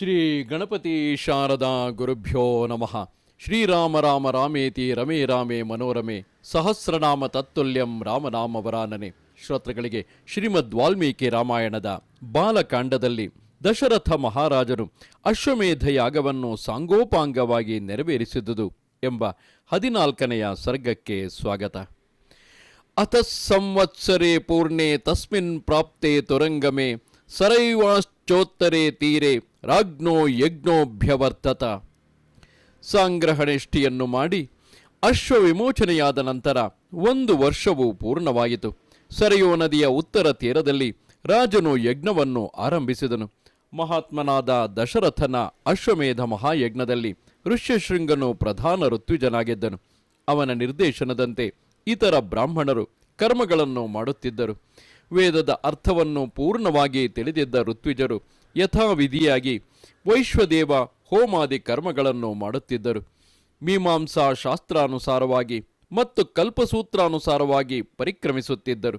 ಶ್ರೀ ಗಣಪತಿ ಶಾರದಾ ಗುರುಭ್ಯೋ ನಮಃ. ಶ್ರೀರಾಮ ರಾಮ ರಾಮೇತಿ ರಮೇ ರಾಮೇ ಮನೋರಮೆ. ಸಹಸ್ರನಾಮ ತತ್ತುಲ್ಯಂ ರಾಮನಾಮವರಾನನೆ ಶ್ರೋತೃಗಳಿಗೆ ಶ್ರೀಮದ್ ವಾಲ್ಮೀಕಿ ರಾಮಾಯಣದ ಬಾಲಕಾಂಡದಲ್ಲಿ ದಶರಥ ಮಹಾರಾಜರು ಅಶ್ವಮೇಧ ಯಾಗವನ್ನು ಸಾಂಗೋಪಾಂಗವಾಗಿ ನೆರವೇರಿಸಿದುದು ಎಂಬ ಹದಿನಾಲ್ಕನೆಯ ಸರ್ಗಕ್ಕೆ ಸ್ವಾಗತ. ಅತಃ ಸಂವತ್ಸರೆ ಪೂರ್ಣೆ ತಸ್ಮಿನ್ ಪ್ರಾಪ್ತೆ ತುರಂಗಮೆ. ಸರೈವಾಶ್ಚೋತ್ತರೆ ತೀರೆ ರಾಜ್ಞೋ ಯಜ್ಞೋಭ್ಯವರ್ತತ ಸಂಗ್ರಹಣೆಷ್ಠಿಯನ್ನು ಮಾಡಿ ಅಶ್ವವಿಮೋಚನೆಯಾದ ನಂತರ ಒಂದು ವರ್ಷವು ಪೂರ್ಣವಾಯಿತು. ಸರಯೋ ನದಿಯ ಉತ್ತರ ತೀರದಲ್ಲಿ ರಾಜನು ಯಜ್ಞವನ್ನು ಆರಂಭಿಸಿದನು. ಮಹಾತ್ಮನಾದ ದಶರಥನ ಅಶ್ವಮೇಧ ಮಹಾಯಜ್ಞದಲ್ಲಿ ಋಷ್ಯಶೃಂಗನು ಪ್ರಧಾನ ಋತ್ವಿಜನಾಗಿದ್ದನು. ಅವನ ನಿರ್ದೇಶನದಂತೆ ಇತರ ಬ್ರಾಹ್ಮಣರು ಕರ್ಮಗಳನ್ನು ಮಾಡುತ್ತಿದ್ದರು. ವೇದದ ಅರ್ಥವನ್ನು ಪೂರ್ಣವಾಗಿ ತಿಳಿದಿದ್ದ ಋತ್ವಿಜರು ಯಥಾವಿಧಿಯಾಗಿ ವೈಶ್ವದೇವ ಹೋಮಾದಿ ಕರ್ಮಗಳನ್ನು ಮಾಡುತ್ತಿದ್ದರು. ಮೀಮಾಂಸಾ ಶಾಸ್ತ್ರಾನುಸಾರವಾಗಿ ಮತ್ತು ಕಲ್ಪಸೂತ್ರಾನುಸಾರವಾಗಿ ಪರಿಕ್ರಮಿಸುತ್ತಿದ್ದರು.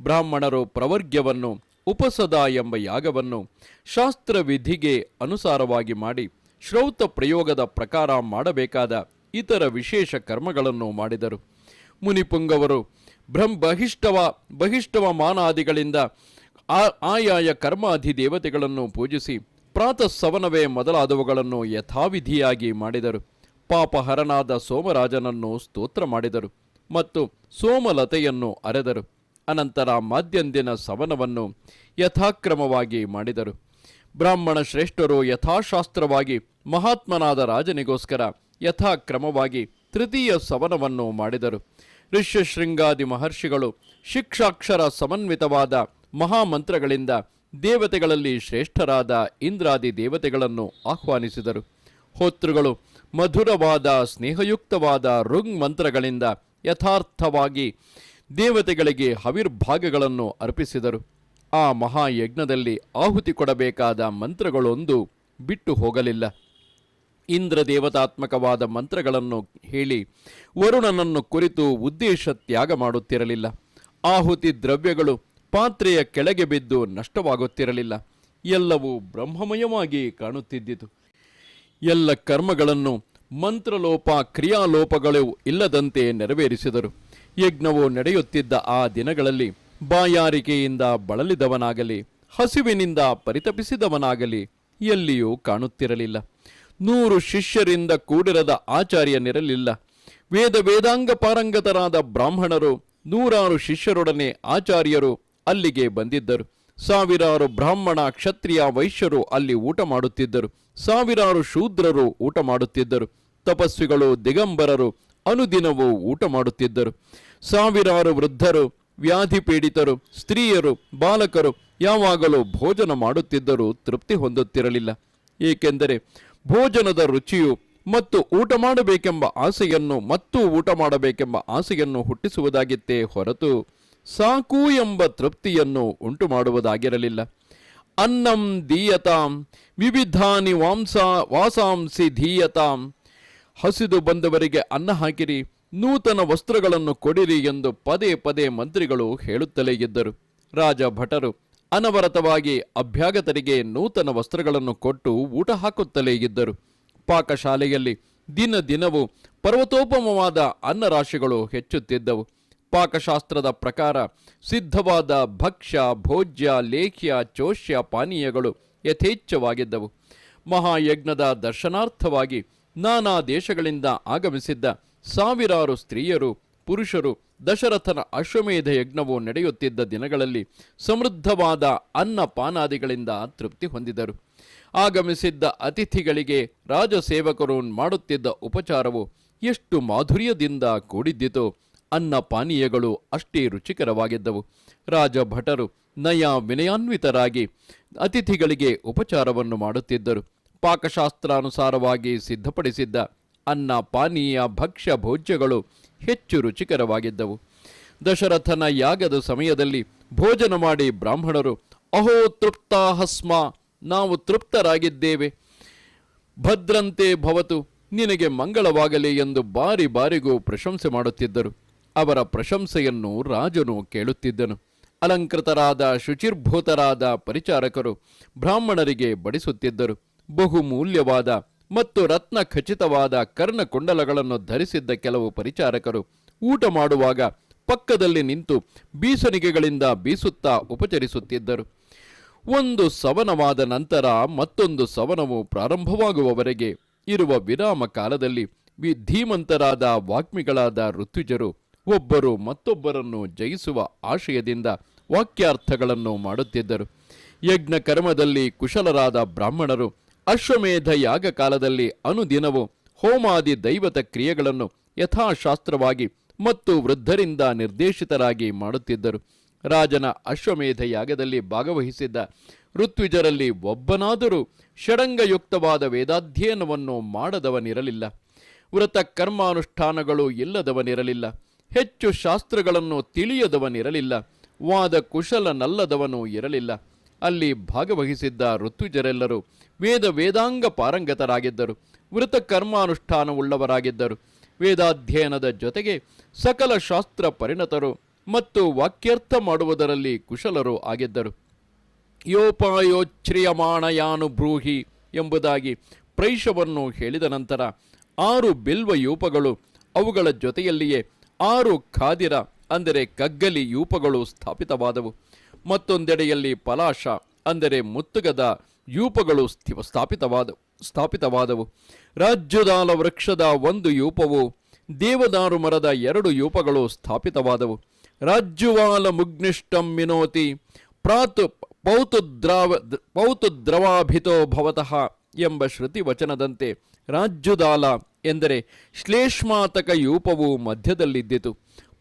ಬ್ರಾಹ್ಮಣರು ಪ್ರವರ್ಗ್ಯವನ್ನು, ಉಪಸದ ಎಂಬ ಯಾಗವನ್ನು ಶಾಸ್ತ್ರವಿಧಿಗೆ ಅನುಸಾರವಾಗಿ ಮಾಡಿ ಶ್ರೌತ ಪ್ರಯೋಗದ ಪ್ರಕಾರ ಮಾಡಬೇಕಾದ ಇತರ ವಿಶೇಷ ಕರ್ಮಗಳನ್ನು ಮಾಡಿದರು. ಮುನಿಪುಂಗವರು ಬ್ರಹ್ಮ ಬಹಿಷ್ಠವ ಬಹಿಷ್ಠವ ಮಾನಾದಿಗಳಿಂದ ಆಯಾಯ ಕರ್ಮಾಧಿ ದೇವತೆಗಳನ್ನು ಪೂಜಿಸಿ ಪ್ರಾತಃ ಸವನವೇ ಮೊದಲಾದವುಗಳನ್ನು ಯಥಾವಿಧಿಯಾಗಿ ಮಾಡಿದರು. ಪಾಪಹರನಾದ ಸೋಮರಾಜನನ್ನು ಸ್ತೋತ್ರ ಮಾಡಿದರು ಮತ್ತು ಸೋಮಲತೆಯನ್ನು ಅರೆದರು. ಅನಂತರ ಮಾದ್ಯಂದಿನ ಸವನವನ್ನು ಯಥಾಕ್ರಮವಾಗಿ ಮಾಡಿದರು. ಬ್ರಾಹ್ಮಣ ಶ್ರೇಷ್ಠರು ಯಥಾಶಾಸ್ತ್ರವಾಗಿ ಮಹಾತ್ಮನಾದ ರಾಜನಿಗೋಸ್ಕರ ಯಥಾಕ್ರಮವಾಗಿ ತೃತೀಯ ಸವನವನ್ನು ಮಾಡಿದರು. ಋಷ್ಯಶೃಂಗಾದಿ ಮಹರ್ಷಿಗಳು ಶಿಕ್ಷಾಕ್ಷರ ಸಮನ್ವಿತವಾದ ಮಹಾಮಂತ್ರಗಳಿಂದ ದೇವತೆಗಳಲ್ಲಿ ಶ್ರೇಷ್ಠರಾದ ಇಂದ್ರಾದಿ ದೇವತೆಗಳನ್ನು ಆಹ್ವಾನಿಸಿದರು. ಹೋತೃಗಳು, ಮಧುರವಾದ, ಸ್ನೇಹಯುಕ್ತವಾದ ಋಂಗ್ ಮಂತ್ರಗಳಿಂದ ಯಥಾರ್ಥವಾಗಿ ದೇವತೆಗಳಿಗೆ ಹವಿರ್ಭಾಗಗಳನ್ನು ಅರ್ಪಿಸಿದರು. ಆ ಮಹಾಯಜ್ಞದಲ್ಲಿ ಆಹುತಿ ಕೊಡಬೇಕಾದ ಮಂತ್ರಗಳೊಂದು ಬಿಟ್ಟು ಹೋಗಲಿಲ್ಲ. ಇಂದ್ರ ದೇವತಾತ್ಮಕವಾದ ಮಂತ್ರಗಳನ್ನು ಹೇಳಿ ವರುಣನನ್ನು ಕುರಿತು ಉದ್ದೇಶ ತ್ಯಾಗ ಮಾಡುತ್ತಿರಲಿಲ್ಲ. ಆಹುತಿ ದ್ರವ್ಯಗಳು ಪಾತ್ರೆಯ ಕೆಳಗೆ ಬಿದ್ದು ನಷ್ಟವಾಗುತ್ತಿರಲಿಲ್ಲ. ಎಲ್ಲವೂ ಬ್ರಹ್ಮಮಯವಾಗಿ ಕಾಣುತ್ತಿದ್ದಿತು. ಎಲ್ಲ ಕರ್ಮಗಳನ್ನು ಮಂತ್ರಲೋಪ ಕ್ರಿಯಾಲೋಪಗಳು ಇಲ್ಲದಂತೆ ನೆರವೇರಿಸಿದರು. ಯಜ್ಞವು ನಡೆಯುತ್ತಿದ್ದ ಆ ದಿನಗಳಲ್ಲಿ ಬಾಯಾರಿಕೆಯಿಂದ ಬಳಲಿದವನಾಗಲಿ, ಹಸಿವಿನಿಂದ ಪರಿತಪಿಸಿದವನಾಗಲಿ ಎಲ್ಲಿಯೂ ಕಾಣುತ್ತಿರಲಿಲ್ಲ. ನೂರು ಶಿಷ್ಯರಿಂದ ಕೂಡಿರದ ಆಚಾರ್ಯನಿರಲಿಲ್ಲ. ವೇದ ವೇದಾಂಗ ಪಾರಂಗತರಾದ ಬ್ರಾಹ್ಮಣರು, ನೂರಾರು ಶಿಷ್ಯರೊಡನೆ ಆಚಾರ್ಯರು ಅಲ್ಲಿಗೆ ಬಂದಿದ್ದರು. ಸಾವಿರಾರು ಬ್ರಾಹ್ಮಣ ಕ್ಷತ್ರಿಯ ವೈಶ್ಯರು ಅಲ್ಲಿ ಊಟ ಮಾಡುತ್ತಿದ್ದರು. ಸಾವಿರಾರು ಶೂದ್ರರು ಊಟ ಮಾಡುತ್ತಿದ್ದರು. ತಪಸ್ವಿಗಳು, ದಿಗಂಬರರು ಅನುದಿನವೂ ಊಟ ಮಾಡುತ್ತಿದ್ದರು. ಸಾವಿರಾರು ವೃದ್ಧರು ವ್ಯಾಧಿ ಪೀಡಿತರು ಸ್ತ್ರೀಯರು, ಬಾಲಕರು ಯಾವಾಗಲೂ ಭೋಜನ ಮಾಡುತ್ತಿದ್ದರೂ ತೃಪ್ತಿ ಹೊಂದುತ್ತಿರಲಿಲ್ಲ. ಏಕೆಂದರೆ ಭೋಜನದ ರುಚಿಯು ಮತ್ತು ಊಟ ಮಾಡಬೇಕೆಂಬ ಆಸೆಯನ್ನು ಮತ್ತು ಊಟ ಮಾಡಬೇಕೆಂಬ ಆಸೆಯನ್ನು ಹುಟ್ಟಿಸುವುದಾಗಿತ್ತೇ ಹೊರತು ಸಾಕು ಎಂಬ ತೃಪ್ತಿಯನ್ನು ಉಂಟು ಮಾಡುವುದಾಗಿರಲಿಲ್ಲ ಅನ್ನಂ ದೀಯತಾಂ, ವಿವಿಧಾನಿ ವಾಂಸ, ವಾಸಾಂಸಿ ಧೀಯತಾಂ. ಹಸಿದು ಬಂದವರಿಗೆ ಅನ್ನ ಹಾಕಿರಿ, ನೂತನ ವಸ್ತ್ರಗಳನ್ನು ಕೊಡಿರಿ ಎಂದು ಪದೇ ಪದೇ ಮಂತ್ರಿಗಳು ಹೇಳುತ್ತಲೇ ಇದ್ದರು. ರಾಜ ಭಟರು ಅನವರತವಾಗಿ ಅಭ್ಯಾಗತರಿಗೆ ನೂತನ ವಸ್ತ್ರಗಳನ್ನು ಕೊಟ್ಟು ಊಟ ಹಾಕುತ್ತಲೇ ಇದ್ದರು. ಪಾಕಶಾಲೆಯಲ್ಲಿ ದಿನ ದಿನವೂ ಪರ್ವತೋಪಮವಾದ ಅನ್ನರಾಶಿಗಳು ಹೆಚ್ಚುತ್ತಿದ್ದವು. ಪಾಕಶಾಸ್ತ್ರದ ಪ್ರಕಾರ ಸಿದ್ಧವಾದ ಭಕ್ಷ್ಯ, ಭೋಜ್ಯ ಲೇಖ್ಯ ಚೋಷ್ಯ ಪಾನೀಯಗಳು ಯಥೇಚ್ಛವಾಗಿದ್ದವು. ಮಹಾಯಜ್ಞದ ದರ್ಶನಾರ್ಥವಾಗಿ ನಾನಾ ದೇಶಗಳಿಂದ ಆಗಮಿಸಿದ್ದ ಸಾವಿರಾರು ಸ್ತ್ರೀಯರು, ಪುರುಷರು ದಶರಥನ ಅಶ್ವಮೇಧ ಯಜ್ಞವು ನಡೆಯುತ್ತಿದ್ದ ದಿನಗಳಲ್ಲಿ ಸಮೃದ್ಧವಾದ ಅನ್ನ ಪಾನಾದಿಗಳಿಂದ ತೃಪ್ತಿ ಹೊಂದಿದರು. ಆಗಮಿಸಿದ್ದ ಅತಿಥಿಗಳಿಗೆ ರಾಜಸೇವಕರು ಮಾಡುತ್ತಿದ್ದ ಉಪಚಾರವು ಎಷ್ಟು ಮಾಧುರ್ಯದಿಂದ ಕೂಡಿದ್ದಿತೋ, ಅನ್ನ ಪಾನೀಯಗಳು ಅಷ್ಟೇ ರುಚಿಕರವಾಗಿದ್ದವು. ರಾಜ ಭಟರು ನಯ ವಿನಯಾನ್ವಿತರಾಗಿ ಅತಿಥಿಗಳಿಗೆ ಉಪಚಾರವನ್ನು ಮಾಡುತ್ತಿದ್ದರು. ಪಾಕಶಾಸ್ತ್ರಾನುಸಾರವಾಗಿ ಸಿದ್ಧಪಡಿಸಿದ್ದ ಅನ್ನ, ಪಾನೀಯ, ಭಕ್ಷ್ಯ, ಭೋಜ್ಯಗಳು ಹೆಚ್ಚು ರುಚಿಕರವಾಗಿದ್ದವು. ದಶರಥನ ಯಾಗದ ಸಮಯದಲ್ಲಿ ಭೋಜನ ಮಾಡಿ ಬ್ರಾಹ್ಮಣರು, ಅಹೋ ತೃಪ್ತಾಹಸ್ಮ ನಾವು ತೃಪ್ತರಾಗಿದ್ದೇವೆ. ಭದ್ರಂತೆ ಭವತು, ನಿನಗೆ ಮಂಗಳವಾಗಲಿ ಎಂದು ಬಾರಿ ಬಾರಿಗೂ ಪ್ರಶಂಸೆ ಮಾಡುತ್ತಿದ್ದರು. ಅವರ ಪ್ರಶಂಸೆಯನ್ನು ರಾಜನು ಕೇಳುತ್ತಿದ್ದನು. ಅಲಂಕೃತರಾದ, ಶುಚಿರ್ಭೂತರಾದ ಪರಿಚಾರಕರು ಬ್ರಾಹ್ಮಣರಿಗೆ ಬಡಿಸುತ್ತಿದ್ದರು. ಬಹುಮೂಲ್ಯವಾದ ಮತ್ತು ರತ್ನ ಖಚಿತವಾದ ಕರ್ಣಕುಂಡಲಗಳನ್ನು ಧರಿಸಿದ್ದ ಕೆಲವು ಪರಿಚಾರಕರು ಊಟ ಮಾಡುವಾಗ ಪಕ್ಕದಲ್ಲಿ ನಿಂತು ಬೀಸಣಿಗೆಗಳಿಂದ ಬೀಸುತ್ತಾ ಉಪಚರಿಸುತ್ತಿದ್ದರು. ಒಂದು ಸವನವಾದ ನಂತರ ಮತ್ತೊಂದು ಸವನವು ಪ್ರಾರಂಭವಾಗುವವರೆಗೆ ಇರುವ ವಿರಾಮ ಕಾಲದಲ್ಲಿ ಧೀಮಂತರಾದ ವಾಗ್ಮಿಗಳಾದ ಋತುಜರು ಒಬ್ಬರು ಮತ್ತೊಬ್ಬರನ್ನು ಜಯಿಸುವ ಆಶಯದಿಂದ ವಾಕ್ಯಾರ್ಥಗಳನ್ನು ಮಾಡುತ್ತಿದ್ದರು. ಯಜ್ಞ ಕರ್ಮದಲ್ಲಿ ಕುಶಲರಾದ ಬ್ರಾಹ್ಮಣರು ಅಶ್ವಮೇಧ ಯಾಗ ಕಾಲದಲ್ಲಿ ಅನುದಿನವೂ ಹೋಮಾದಿ ದೈವತ ಕ್ರಿಯೆಗಳನ್ನು ಯಥಾಶಾಸ್ತ್ರವಾಗಿ ಮತ್ತು ವೃದ್ಧರಿಂದ ನಿರ್ದೇಶಿತರಾಗಿ ಮಾಡುತ್ತಿದ್ದರು. ರಾಜನ ಅಶ್ವಮೇಧ ಯಾಗದಲ್ಲಿ ಭಾಗವಹಿಸಿದ್ದ ಋತ್ವಿಜರಲ್ಲಿ ಒಬ್ಬನಾದರೂ ಷಡಂಗಯುಕ್ತವಾದ ವೇದಾಧ್ಯಯನವನ್ನು ಮಾಡದವನಿರಲಿಲ್ಲ. ವ್ರತ ಕರ್ಮಾನುಷ್ಠಾನಗಳು ಇಲ್ಲದವನಿರಲಿಲ್ಲ. ಹೆಚ್ಚು ಶಾಸ್ತ್ರಗಳನ್ನು ತಿಳಿಯದವನಿರಲಿಲ್ಲ. ವಾದ ಕುಶಲನಲ್ಲದವನು ಇರಲಿಲ್ಲ. ಅಲ್ಲಿ ಭಾಗವಹಿಸಿದ್ದ ಋತುಜರೆಲ್ಲರೂ ವೇದ ವೇದಾಂಗ ಪಾರಂಗತರಾಗಿದ್ದರು. ವೃತ ಕರ್ಮಾನುಷ್ಠಾನವುಳ್ಳವರಾಗಿದ್ದರು. ವೇದಾಧ್ಯಯನದ ಜೊತೆಗೆ ಸಕಲ ಶಾಸ್ತ್ರ ಪರಿಣತರು ಮತ್ತು ವಾಕ್ಯರ್ಥ ಮಾಡುವುದರಲ್ಲಿ ಕುಶಲರು ಆಗಿದ್ದರು. ಯೋಪಾಯೋಚ್ಛ್ರಿಯಮಾಣಯಾನು ಬ್ರೂಹಿ ಎಂಬುದಾಗಿ ಪ್ರೈಷವನ್ನು ಹೇಳಿದ ನಂತರ ಆರು ಬಿಲ್ವ ಯೂಪಗಳು ಅವುಗಳ ಜೊತೆಯಲ್ಲಿಯೇ ಆರು ಖಾದಿರ, ಅಂದರೆ ಕಗ್ಗಲಿ ಯೂಪಗಳು ಸ್ಥಾಪಿತವಾದವು. ಮತ್ತೊಂದೆಡೆಯಲ್ಲಿ ಪಲಾಶ, ಅಂದರೆ ಮುತ್ತುಗದ ಯೂಪಗಳು ಸ್ಥಿ- ಸ್ಥಾಪಿತವಾದ, ಸ್ಥಾಪಿತವಾದವು. ರಾಜ್ಯದಾಲ ವೃಕ್ಷದ ಒಂದು ಯೂಪವು, ದೇವದಾರು ಮರದ ಎರಡು ಯೂಪಗಳು ಸ್ಥಾಪಿತವಾದವು. ರಾಜ್ಯವಾಲ ಮುಗ್ನಿಷ್ಟಂ ಮಿನೋತಿ ಪ್ರಾತು, ಪೌತುದ್ರಾವ ಪೌತುದ್ರವಾಭಿತೋ ಭವತಃ ಎಂಬ ಶ್ರುತಿ ವಚನದಂತೆ ರಾಜ್ಯದಾಲ ಎಂದರೆ ಶ್ಲೇಷ್ಮಾತಕ ಯೂಪವು ಮಧ್ಯದಲ್ಲಿದ್ದಿತು.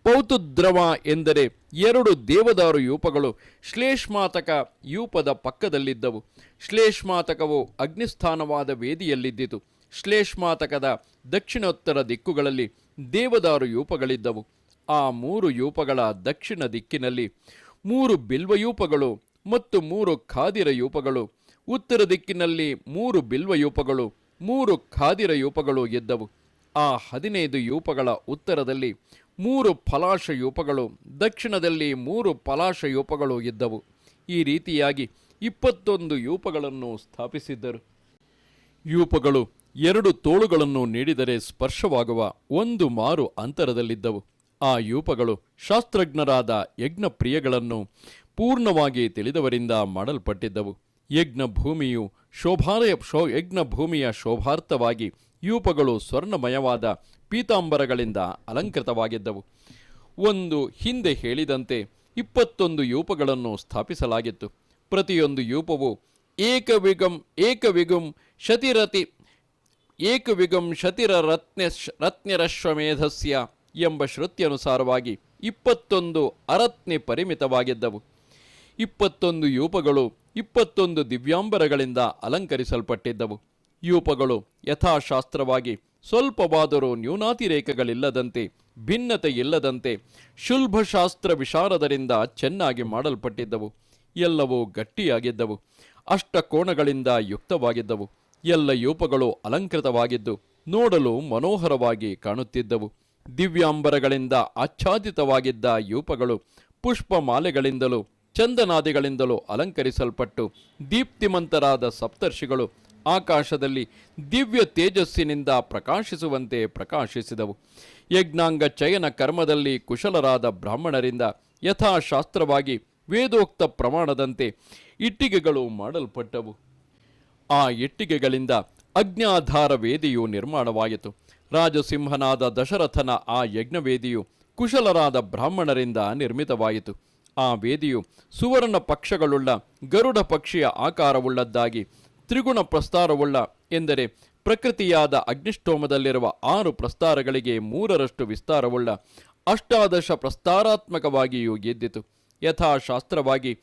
ಪೌತುದ್ರವ ಎಂದರೆ ಎರಡು ದೇವದಾರು ಯೂಪಗಳು ಶ್ಲೇಷ್ಮಾತಕ ಯೂಪದ ಪಕ್ಕದಲ್ಲಿದ್ದವು. ಶ್ಲೇಷ್ಮಾತಕವು ಅಗ್ನಿಸ್ಥಾನವಾದ ವೇದಿಯಲ್ಲಿದ್ದಿತು. ಶ್ಲೇಷ್ಮಾತಕದ ದಕ್ಷಿಣೋತ್ತರ ದಿಕ್ಕುಗಳಲ್ಲಿ ದೇವದಾರು ಯೂಪಗಳಿದ್ದವು ಆ ಮೂರು ಯೂಪಗಳ ದಕ್ಷಿಣ ದಿಕ್ಕಿನಲ್ಲಿ ಮೂರು ಬಿಲ್ವಯೂಪಗಳು ಮತ್ತು ಮೂರು ಖಾದಿರ ಯೂಪಗಳು ಉತ್ತರ ದಿಕ್ಕಿನಲ್ಲಿ ಮೂರು ಬಿಲ್ವಯೂಪಗಳು ಮೂರು ಖಾದಿರ ಯೂಪಗಳು ಇದ್ದವು ಆ ಹದಿನೈದು ಯೂಪಗಳ ಉತ್ತರದಲ್ಲಿ ಮೂರು ಫಲಾಶಯೂಪಗಳು, ದಕ್ಷಿಣದಲ್ಲಿ ಮೂರು ಫಲಾಶಯೂಪಗಳು ಇದ್ದವು. ಈ ರೀತಿಯಾಗಿ ಇಪ್ಪತ್ತೊಂದು ಯೂಪಗಳನ್ನು ಸ್ಥಾಪಿಸಿದ್ದರು. ಯೂಪಗಳು ಎರಡು ತೋಳುಗಳನ್ನು ನೀಡಿದರೆ ಸ್ಪರ್ಶವಾಗುವ ಒಂದು ಮಾರು ಅಂತರದಲ್ಲಿದ್ದವು. ಆ ಯೂಪಗಳು ಶಾಸ್ತ್ರಜ್ಞರಾದ ಯಜ್ಞಪ್ರಿಯಗಳನ್ನು ಪೂರ್ಣವಾಗಿ ತಿಳಿದವರಿಂದ ಮಾಡಲ್ಪಟ್ಟಿದ್ದವು. ಯಜ್ಞ ಭೂಮಿಯು ಶೋಭಾಲಯ ಶೋ ಯಜ್ಞ ಭೂಮಿಯ ಶೋಭಾರ್ಥವಾಗಿ ಯೂಪಗಳು ಸ್ವರ್ಣಮಯವಾದ ಪೀತಾಂಬರಗಳಿಂದ ಅಲಂಕೃತವಾಗಿದ್ದವು. ಒಂದು ಹಿಂದೆ ಹೇಳಿದಂತೆ ಇಪ್ಪತ್ತೊಂದು ಯೂಪಗಳನ್ನು ಸ್ಥಾಪಿಸಲಾಗಿತ್ತು. ಪ್ರತಿಯೊಂದು ಯೂಪವು ಏಕವಿಗಂ, ಏಕವಿಗುಂ ಶತಿರತಿ, ಏಕವಿಗಂ ಶತಿರ ರತ್ನ ರತ್ನರಶ್ವಮೇಧಸ್ಯ ಎಂಬ ಶ್ರುತ್ಯನುಸಾರವಾಗಿ ಇಪ್ಪತ್ತೊಂದು ಅರತ್ನೆ ಪರಿಮಿತವಾಗಿದ್ದವು. ಇಪ್ಪತ್ತೊಂದು ಯೂಪಗಳು ಇಪ್ಪತ್ತೊಂದು ದಿವ್ಯಾಂಬರಗಳಿಂದ ಅಲಂಕರಿಸಲ್ಪಟ್ಟಿದ್ದವು. ಯೂಪಗಳು ಯಥಾಶಾಸ್ತ್ರವಾಗಿ ಸ್ವಲ್ಪವಾದರೂ ನ್ಯೂನಾತಿರೇಕಗಳಿಲ್ಲದಂತೆ ಭಿನ್ನತೆ ಇಲ್ಲದಂತೆ ಶುಲ್ಭಶಾಸ್ತ್ರ ವಿಶಾರದರಿಂದ ಚೆನ್ನಾಗಿ ಮಾಡಲ್ಪಟ್ಟಿದ್ದವು. ಎಲ್ಲವೂ ಗಟ್ಟಿಯಾಗಿದ್ದವು. ಅಷ್ಟಕೋಣಗಳಿಂದ ಯುಕ್ತವಾಗಿದ್ದವು. ಎಲ್ಲ ಯೂಪಗಳು ಅಲಂಕೃತವಾಗಿದ್ದು, ನೋಡಲು ಮನೋಹರವಾಗಿ ಕಾಣುತ್ತಿದ್ದವು. ದಿವ್ಯಾಂಬರಗಳಿಂದ ಆಚ್ಛಾದಿತವಾಗಿದ್ದ ಯೂಪಗಳು ಪುಷ್ಪಮಾಲೆಗಳಿಂದಲೂ, ಚಂದನಾದಿಗಳಿಂದಲೂ ಅಲಂಕರಿಸಲ್ಪಟ್ಟು, ದೀಪ್ತಿಮಂತರಾದ ಸಪ್ತರ್ಷಿಗಳು ಆಕಾಶದಲ್ಲಿ ದಿವ್ಯ ತೇಜಸ್ಸಿನಿಂದ ಪ್ರಕಾಶಿಸುವಂತೆ ಪ್ರಕಾಶಿಸಿದವು. ಯಜ್ಞಾಂಗ ಚಯನ ಕರ್ಮದಲ್ಲಿ ಕುಶಲರಾದ ಬ್ರಾಹ್ಮಣರಿಂದ ಯಥಾಶಾಸ್ತ್ರವಾಗಿ ವೇದೋಕ್ತ ಪ್ರಮಾಣದಂತೆ ಇಟ್ಟಿಗೆಗಳು ಮಾಡಲ್ಪಟ್ಟವು. ಆ ಇಟ್ಟಿಗೆಗಳಿಂದ ಅಜ್ಞಾಧಾರ ವೇದಿಯು ನಿರ್ಮಾಣವಾಯಿತು. ರಾಜಸಿಂಹನಾದ ದಶರಥನ ಆ ಯಜ್ಞವೇದಿಯು ಕುಶಲರಾದ ಬ್ರಾಹ್ಮಣರಿಂದ ನಿರ್ಮಿತವಾಯಿತು. ಆ ವೇದಿಯು ಸುವರ್ಣ ಪಕ್ಷಗಳುಳ್ಳ ಗರುಡ ಪಕ್ಷಿಯ ಆಕಾರವುಳ್ಳದ್ದಾಗಿ ತ್ರಿಗುಣ ಪ್ರಸ್ತಾರವುಳ್ಳ ಎಂದರೆ ಪ್ರಕೃತಿಯಾದ ಅಗ್ನಿಷ್ಠೋಮದಲ್ಲಿರುವ ಆರು ಪ್ರಸ್ತಾರಗಳಿಗೆ ಮೂರರಷ್ಟು ವಿಸ್ತಾರವುಳ್ಳ ಅಷ್ಟಾದಶ ಪ್ರಸ್ತಾರಾತ್ಮಕವಾಗಿಯೂ ಗೆದ್ದಿತು ಯಥಾಶಾಸ್ತ್ರವಾಗಿ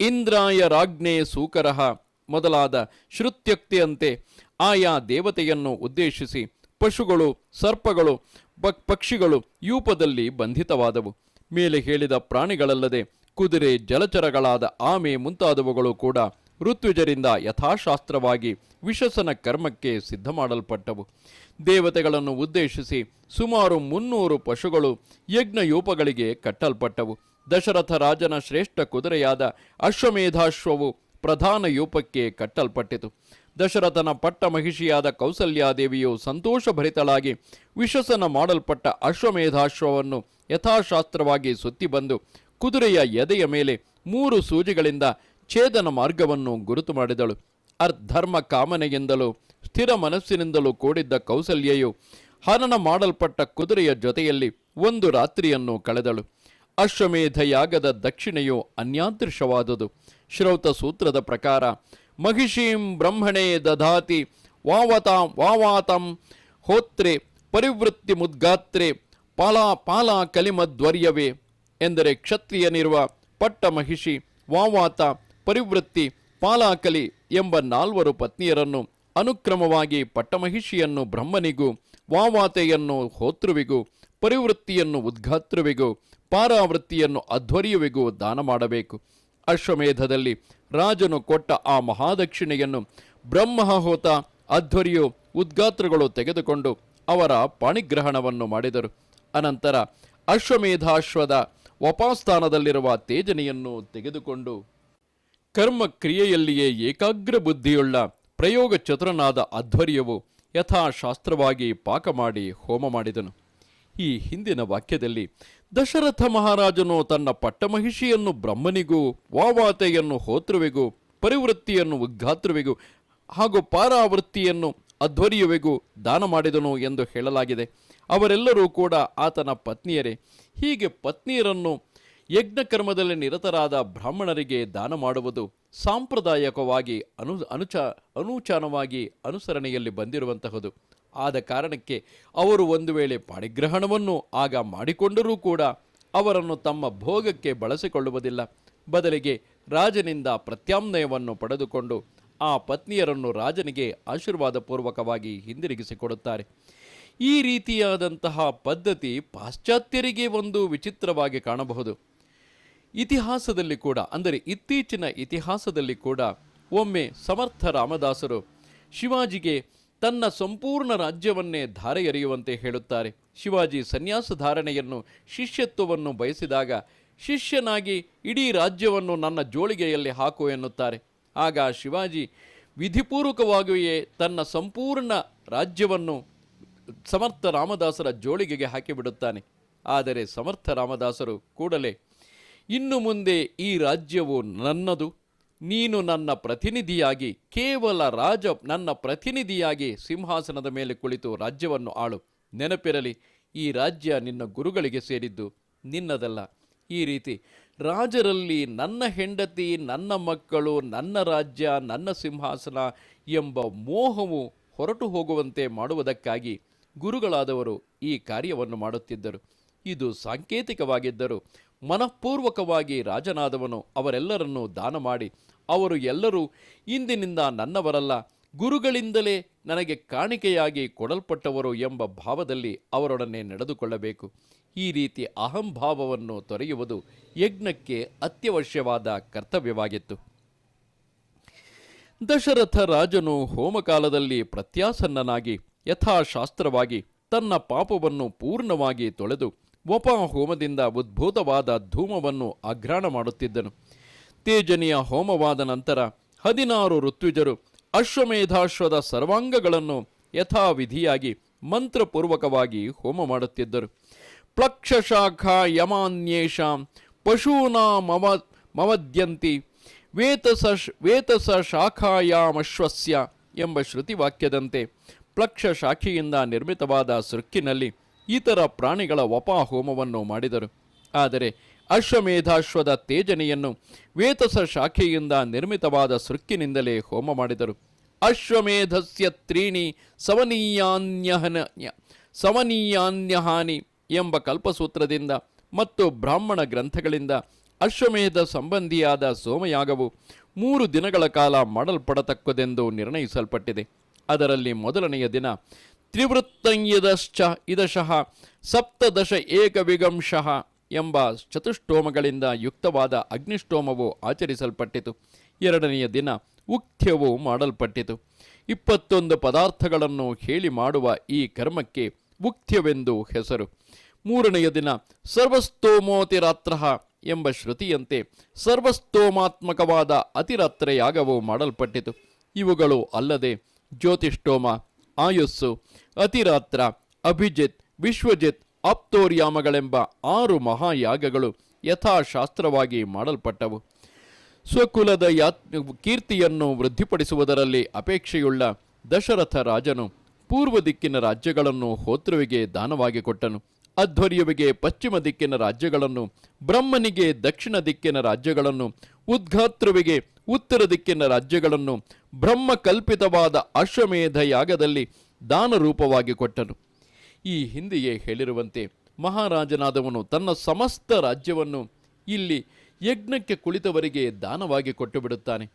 ಇಂದ್ರಾಯ ರಾಜ್ಞೆ ಸೂಕರಹ ಮೊದಲಾದ ಶ್ರುತ್ಯಕ್ತಿಯಂತೆ ಆಯಾ ದೇವತೆಯನ್ನು ಉದ್ದೇಶಿಸಿ ಪಶುಗಳು, ಸರ್ಪಗಳು ಪಕ್- ಪಕ್ಷಿಗಳು ಯೂಪದಲ್ಲಿ ಬಂಧಿತವಾದವು. ಮೇಲೆ ಹೇಳಿದ ಪ್ರಾಣಿಗಳಲ್ಲದೆ ಕುದುರೆ, ಜಲಚರಗಳಾದ ಆಮೆ ಮುಂತಾದವುಗಳು ಕೂಡ ಋತ್ವಿಜರಿಂದ ಯಥಾಶಾಸ್ತ್ರವಾಗಿ ವಿಶಸನ ಕರ್ಮಕ್ಕೆ ಸಿದ್ಧ ಮಾಡಲ್ಪಟ್ಟವು ದೇವತೆಗಳನ್ನು ಉದ್ದೇಶಿಸಿ ಸುಮಾರು ಮುನ್ನೂರು ಪಶುಗಳು ಯಜ್ಞಯೂಪಗಳಿಗೆ ಕಟ್ಟಲ್ಪಟ್ಟವು. ದಶರಥ ರಾಜನ ಶ್ರೇಷ್ಠ ಕುದುರೆಯಾದ ಅಶ್ವಮೇಧಾಶ್ವವು ಪ್ರಧಾನ ಯೂಪಕ್ಕೆ ಕಟ್ಟಲ್ಪಟ್ಟಿತು. ದಶರಥನ ಪಟ್ಟ ಮಹಿಷಿಯಾದ ಕೌಸಲ್ಯಾದೇವಿಯು ಸಂತೋಷಭರಿತಳಾಗಿ ವಿಶಸನ ಮಾಡಲ್ಪಟ್ಟ ಅಶ್ವಮೇಧಾಶ್ವವನ್ನು ಯಥಾಶಾಸ್ತ್ರವಾಗಿ ಸುತ್ತಿ ಬಂದು ಕುದುರೆಯ ಎದೆಯ ಮೇಲೆ ಮೂರು ಸೂಜಿಗಳಿಂದ ಛೇದನ ಮಾರ್ಗವನ್ನು ಗುರುತು ಮಾಡಿದಳು. ಅರ್ಧರ್ಮ ಕಾಮನೆಯಿಂದಲೂ, ಸ್ಥಿರ ಮನಸ್ಸಿನಿಂದಲೂ ಕೂಡಿದ್ದ ಕೌಸಲ್ಯೆಯು ಹನನ ಮಾಡಲ್ಪಟ್ಟ ಕುದುರೆಯ ಜೊತೆಯಲ್ಲಿ ಒಂದು ರಾತ್ರಿಯನ್ನು ಕಳೆದಳು. ಅಶ್ವಮೇಧ ಯಾಗದ ದಕ್ಷಿಣೆಯು ಅನ್ಯಾದೃಶವಾದುದು. ಶ್ರೌತ ಸೂತ್ರದ ಪ್ರಕಾರ, ಮಹಿಷೀಂ ಬ್ರಹ್ಮಣೇ ದಧಾತಿ, ವಾವತಾಂ, ವಾವಾತಂ, ಹೋತ್ರೆ, ಪರಿವೃತ್ತಿ ಮುದ್ಗಾತ್ರೆ, ಪಾಲಾ ಪಾಲಾ ಕಲಿಮದ್ವರ್ಯವೇ ಎಂದರೆ ಕ್ಷತ್ರಿಯನಿರುವ ಪಟ್ಟ ಮಹಿಷಿ ವಾವಾತ ಪರಿವೃತ್ತಿ ಪಾಲಾಕಲಿ ಎಂಬ ನಾಲ್ವರು ಪತ್ನಿಯರನ್ನು ಅನುಕ್ರಮವಾಗಿ ಪಟ್ಟಮಹಿಷಿಯನ್ನು ಬ್ರಹ್ಮನಿಗೂ, ವಾವಾತೆಯನ್ನು ಹೋತೃವಿಗೂ, ಪರಿವೃತ್ತಿಯನ್ನು ಉದ್ಘಾತೃವಿಗೂ, ಪಾರಾವೃತ್ತಿಯನ್ನು ಅಧ್ವರ್ಯುವಿಗೂ ದಾನ ಮಾಡಬೇಕು. ಅಶ್ವಮೇಧದಲ್ಲಿ ರಾಜನು ಕೊಟ್ಟ ಆ ಮಹಾದಕ್ಷಿಣೆಯನ್ನು ಬ್ರಹ್ಮಹೋತ, ಅಧ್ವರ್ಯು ಉದ್ಗಾತ್ರಗಳು ತೆಗೆದುಕೊಂಡು ಅವರ ಪಾಣಿಗ್ರಹಣವನ್ನು ಮಾಡಿದರು. ಅನಂತರ ಅಶ್ವಮೇಧಾಶ್ವದ ವಪಾಸ್ಥಾನದಲ್ಲಿರುವ ತೇಜನೆಯನ್ನು ತೆಗೆದುಕೊಂಡು ಕರ್ಮ ಕ್ರಿಯೆಯಲ್ಲಿಯೇ ಏಕಾಗ್ರ ಬುದ್ಧಿಯುಳ್ಳ ಪ್ರಯೋಗ ಚತುರನಾದ ಅಧ್ವರ್ಯವು ಯಥಾಶಾಸ್ತ್ರವಾಗಿ ಪಾಕ ಮಾಡಿ ಹೋಮ ಮಾಡಿದನು ಈ ಹಿಂದಿನ ವಾಕ್ಯದಲ್ಲಿ ದಶರಥ ಮಹಾರಾಜನು ತನ್ನ ಪಟ್ಟಮಹಿಷಿಯನ್ನು ಬ್ರಹ್ಮನಿಗೂ, ವಾವಾತೆಯನ್ನು ಹೋತೃವಿಗೂ, ಪರಿವೃತ್ತಿಯನ್ನು ಉದ್ಘಾತೃವಿಗೂ ಹಾಗೂ ಪಾರಾವೃತ್ತಿಯನ್ನು ಅಧ್ವರ್ಯುವಿಗೂ ದಾನ ಮಾಡಿದನು ಎಂದು ಹೇಳಲಾಗಿದೆ. ಅವರೆಲ್ಲರೂ ಕೂಡ ಆತನ ಪತ್ನಿಯರೇ. ಹೀಗೆ ಪತ್ನಿಯರನ್ನು ಯಜ್ಞಕರ್ಮದಲ್ಲಿ ನಿರತರಾದ ಬ್ರಾಹ್ಮಣರಿಗೆ ದಾನ ಮಾಡುವುದು ಸಾಂಪ್ರದಾಯಿಕವಾಗಿ ಅನು ಅನುಚ ಅನೂಚಾನವಾಗಿ ಅನುಸರಣೆಯಲ್ಲಿ ಬಂದಿರುವಂತಹದು. ಆದ ಕಾರಣಕ್ಕೆ ಅವರು ಒಂದು ವೇಳೆ ಪಾಣಿಗ್ರಹಣವನ್ನು ಆಗ ಮಾಡಿಕೊಂಡರೂ ಕೂಡ ಅವರನ್ನು ತಮ್ಮ ಭೋಗಕ್ಕೆ ಬಳಸಿಕೊಳ್ಳುವುದಿಲ್ಲ. ಬದಲಿಗೆ ರಾಜನಿಂದ ಪ್ರತ್ಯಾಮ್ನಯವನ್ನು ಪಡೆದುಕೊಂಡು ಆ ಪತ್ನಿಯರನ್ನು ರಾಜನಿಗೆ ಆಶೀರ್ವಾದಪೂರ್ವಕವಾಗಿ ಹಿಂದಿರುಗಿಸಿಕೊಡುತ್ತಾರೆ. ಈ ರೀತಿಯಾದಂತಹ ಪದ್ಧತಿ ಪಾಶ್ಚಾತ್ಯರಿಗೆ ಒಂದು ವಿಚಿತ್ರವಾಗಿ ಕಾಣಬಹುದು. ಇತಿಹಾಸದಲ್ಲಿ ಕೂಡ, ಅಂದರೆ ಇತ್ತೀಚಿನ ಇತಿಹಾಸದಲ್ಲಿ ಕೂಡ ಒಮ್ಮೆ ಸಮರ್ಥ ರಾಮದಾಸರು ಶಿವಾಜಿಗೆ ತನ್ನ ಸಂಪೂರ್ಣ ರಾಜ್ಯವನ್ನೇ ಧಾರೆ ಎರೆಯುವಂತೆ ಹೇಳುತ್ತಾರೆ. ಶಿವಾಜಿ ಸನ್ಯಾಸ ಧಾರಣೆಯನ್ನು, ಶಿಷ್ಯತ್ವವನ್ನು ಬಯಸಿದಾಗ ಶಿಷ್ಯನಾಗಿ ಇಡೀ ರಾಜ್ಯವನ್ನು ನನ್ನ ಜೋಳಿಗೆಯಲ್ಲಿ ಹಾಕು ಎನ್ನುತ್ತಾರೆ. ಆಗ ಶಿವಾಜಿ ವಿಧಿಪೂರ್ವಕವಾಗಿಯೇ ತನ್ನ ಸಂಪೂರ್ಣ ರಾಜ್ಯವನ್ನು ಸಮರ್ಥ ರಾಮದಾಸರ ಜೋಳಿಗೆಗೆ ಹಾಕಿಬಿಡುತ್ತಾನೆ. ಆದರೆ ಸಮರ್ಥ ರಾಮದಾಸರು ಕೂಡಲೇ ಇನ್ನು ಮುಂದೆ ಈ ರಾಜ್ಯವು ನನ್ನದು, ನೀನು ನನ್ನ ಪ್ರತಿನಿಧಿಯಾಗಿ, ಕೇವಲ ರಾಜ ನನ್ನ ಪ್ರತಿನಿಧಿಯಾಗಿ ಸಿಂಹಾಸನದ ಮೇಲೆ ಕುಳಿತು ರಾಜ್ಯವನ್ನು ಆಳು. ನೆನಪಿರಲಿ, ಈ ರಾಜ್ಯ ನಿನ್ನ ಗುರುಗಳಿಗೆ ಸೇರಿದ್ದು ನಿನ್ನದಲ್ಲ. ಈ ರೀತಿ ರಾಜರಲ್ಲಿ ನನ್ನ ಹೆಂಡತಿ, ನನ್ನ ಮಕ್ಕಳು, ನನ್ನ ರಾಜ್ಯ, ನನ್ನ ಸಿಂಹಾಸನ ಎಂಬ ಮೋಹವು ಹೊರಟು ಹೋಗುವಂತೆ ಮಾಡುವುದಕ್ಕಾಗಿ ಗುರುಗಳಾದವರು ಈ ಕಾರ್ಯವನ್ನು ಮಾಡುತ್ತಿದ್ದರು. ಇದು ಸಾಂಕೇತಿಕವಾಗಿದ್ದರು ಮನಃಪೂರ್ವಕವಾಗಿ ರಾಜನಾದವನು ಅವರೆಲ್ಲರನ್ನು ದಾನ ಮಾಡಿ ಅವರು ಎಲ್ಲರೂ ಇಂದಿನಿಂದ ನನ್ನವರಲ್ಲ, ಗುರುಗಳಿಂದಲೇ ನನಗೆ ಕಾಣಿಕೆಯಾಗಿ ಕೊಡಲ್ಪಟ್ಟವರು ಎಂಬ ಭಾವದಲ್ಲಿ ಅವರೊಡನೆ ನಡೆದುಕೊಳ್ಳಬೇಕು. ಈ ರೀತಿ ಅಹಂಭಾವವನ್ನು ತೊರೆಯುವುದು ಯಜ್ಞಕ್ಕೆ ಅತ್ಯವಶ್ಯವಾದ ಕರ್ತವ್ಯವಾಗಿತ್ತು. ದಶರಥ ರಾಜನು ಹೋಮಕಾಲದಲ್ಲಿ ಪ್ರತ್ಯಾಸನ್ನನಾಗಿ, ಯಥಾಶಾಸ್ತ್ರವಾಗಿ ತನ್ನ ಪಾಪವನ್ನು ಪೂರ್ಣವಾಗಿ ತೊಳೆದು ವಪ ಹೋಮದಿಂದ ಉದ್ಭೂತವಾದ ಧೂಮವನ್ನು ಅಘ್ರಾಣ ಮಾಡುತ್ತಿದ್ದನು. ತೇಜನಿಯ ಹೋಮವಾದ ನಂತರ ಹದಿನಾರು ಋತ್ವಿಜರು ಅಶ್ವಮೇಧಾಶ್ವದ ಸರ್ವಾಂಗಗಳನ್ನು ಯಥಾವಿಧಿಯಾಗಿ ಮಂತ್ರಪೂರ್ವಕವಾಗಿ ಹೋಮ ಮಾಡುತ್ತಿದ್ದರು. ಪ್ಲಕ್ಷಶಾಖ ಯಮಾನ್ಯೇಷಾಂ ಪಶೂನಾಮವ ಮವದ್ಯಂತಿ ವೇತಸ ವೇತಸ ಶಾಖಾಯಾಮಶ್ವಸ್ಯ ಎಂಬ ಶ್ರುತಿವಾಕ್ಯದಂತೆ ಪ್ಲಕ್ಷ ಶಾಖೆಯಿಂದ ನಿರ್ಮಿತವಾದ ಸೃಕ್ಕಿನಲ್ಲಿ ಇತರ ಪ್ರಾಣಿಗಳ ವಪಾಹೋಮವನ್ನು ಮಾಡಿದರು. ಆದರೆ ಅಶ್ವಮೇಧಾಶ್ವದ ತೇಜನೆಯನ್ನು ವೇತಸ ಶಾಖೆಯಿಂದ ನಿರ್ಮಿತವಾದ ಸೃಕ್ಕಿನಿಂದಲೇ ಹೋಮ ಮಾಡಿದರು. ಅಶ್ವಮೇಧಸ್ಯ ತ್ರೀಣಿ ಸವನೀಯಾನ್ಯಹನ ಸವನೀಯಾನ್ಯಹಾನಿ ಎಂಬ ಕಲ್ಪಸೂತ್ರದಿಂದ ಮತ್ತು ಬ್ರಾಹ್ಮಣ ಗ್ರಂಥಗಳಿಂದ ಅಶ್ವಮೇಧ ಸಂಬಂಧಿಯಾದ ಸೋಮಯಾಗವು ಮೂರು ದಿನಗಳ ಕಾಲ ಮಾಡಲ್ಪಡತಕ್ಕದೆಂದು ನಿರ್ಣಯಿಸಲ್ಪಟ್ಟಿದೆ. ಅದರಲ್ಲಿ ಮೊದಲನೆಯ ದಿನ ತ್ರಿವೃತ್ತಂಯದಶ್ಚ ಇದಶಃ ಸಪ್ತದಶ ಏಕವಿಗಂಶಃ ಎಂಬ ಚತುಷ್ಟೋಮಗಳಿಂದ ಯುಕ್ತವಾದ ಅಗ್ನಿಷ್ಟೋಮವು ಆಚರಿಸಲ್ಪಟ್ಟಿತು. ಎರಡನೆಯ ದಿನ ಉಕ್ತ್ಯವು ಮಾಡಲ್ಪಟ್ಟಿತು. ಇಪ್ಪತ್ತೊಂದು ಪದಾರ್ಥಗಳನ್ನು ಹೇಳಿ ಮಾಡುವ ಈ ಕರ್ಮಕ್ಕೆ ಉಕ್ತ್ಯವೆಂದು ಹೆಸರು. ಮೂರನೆಯ ದಿನ ಸರ್ವಸ್ತೋಮೋತಿರಾತ್ರ ಎಂಬ ಶ್ರುತಿಯಂತೆ ಸರ್ವಸ್ತೋಮಾತ್ಮಕವಾದ ಅತಿರಾತ್ರ ಯಾಗವು ಮಾಡಲ್ಪಟ್ಟಿತು. ಇವುಗಳು ಅಲ್ಲದೆ ಜ್ಯೋತಿಷ್ಠೋಮ ಆಯುಸ್ಸು, ಅತಿರಾತ್ರ, ಅಭಿಜಿತ್, ವಿಶ್ವಜಿತ್ ಆಪ್ತೋರ್ಯಾಮಗಳೆಂಬ ಆರು ಮಹಾಯಾಗಗಳು ಯಥಾಶಾಸ್ತ್ರವಾಗಿ ಮಾಡಲ್ಪಟ್ಟವು. ಸ್ವಕುಲದ ಯಾತ್, ಕೀರ್ತಿಯನ್ನು ವೃದ್ಧಿಪಡಿಸುವುದರಲ್ಲಿ ಅಪೇಕ್ಷೆಯುಳ್ಳ ದಶರಥ ರಾಜನು ಪೂರ್ವ ದಿಕ್ಕಿನ ರಾಜ್ಯಗಳನ್ನು ಹೋತೃವಿಗೆ ದಾನವಾಗಿ ಕೊಟ್ಟನು. ಅಧ್ವರ್ಯುವಿಗೆ ಪಶ್ಚಿಮ ದಿಕ್ಕಿನ ರಾಜ್ಯಗಳನ್ನು, ಬ್ರಹ್ಮನಿಗೆ ದಕ್ಷಿಣ ದಿಕ್ಕಿನ ರಾಜ್ಯಗಳನ್ನು, ಉದ್ಘಾತೃವಿಗೆ ಉತ್ತರ ದಿಕ್ಕಿನ ರಾಜ್ಯಗಳನ್ನು ಬ್ರಹ್ಮ ಕಲ್ಪಿತವಾದ ಅಶ್ವಮೇಧ ಯಾಗದಲ್ಲಿ ದಾನ ರೂಪವಾಗಿ ಕೊಟ್ಟನು. ಈ ಹಿಂದೆಯೇ ಹೇಳಿರುವಂತೆ ಮಹಾರಾಜನಾದವನು ತನ್ನ ಸಮಸ್ತ ರಾಜ್ಯವನ್ನು ಇಲ್ಲಿ ಯಜ್ಞಕ್ಕೆ ಕುಳಿತವರಿಗೆ ದಾನವಾಗಿ ಕೊಟ್ಟು ಬಿಡುತ್ತಾನೆ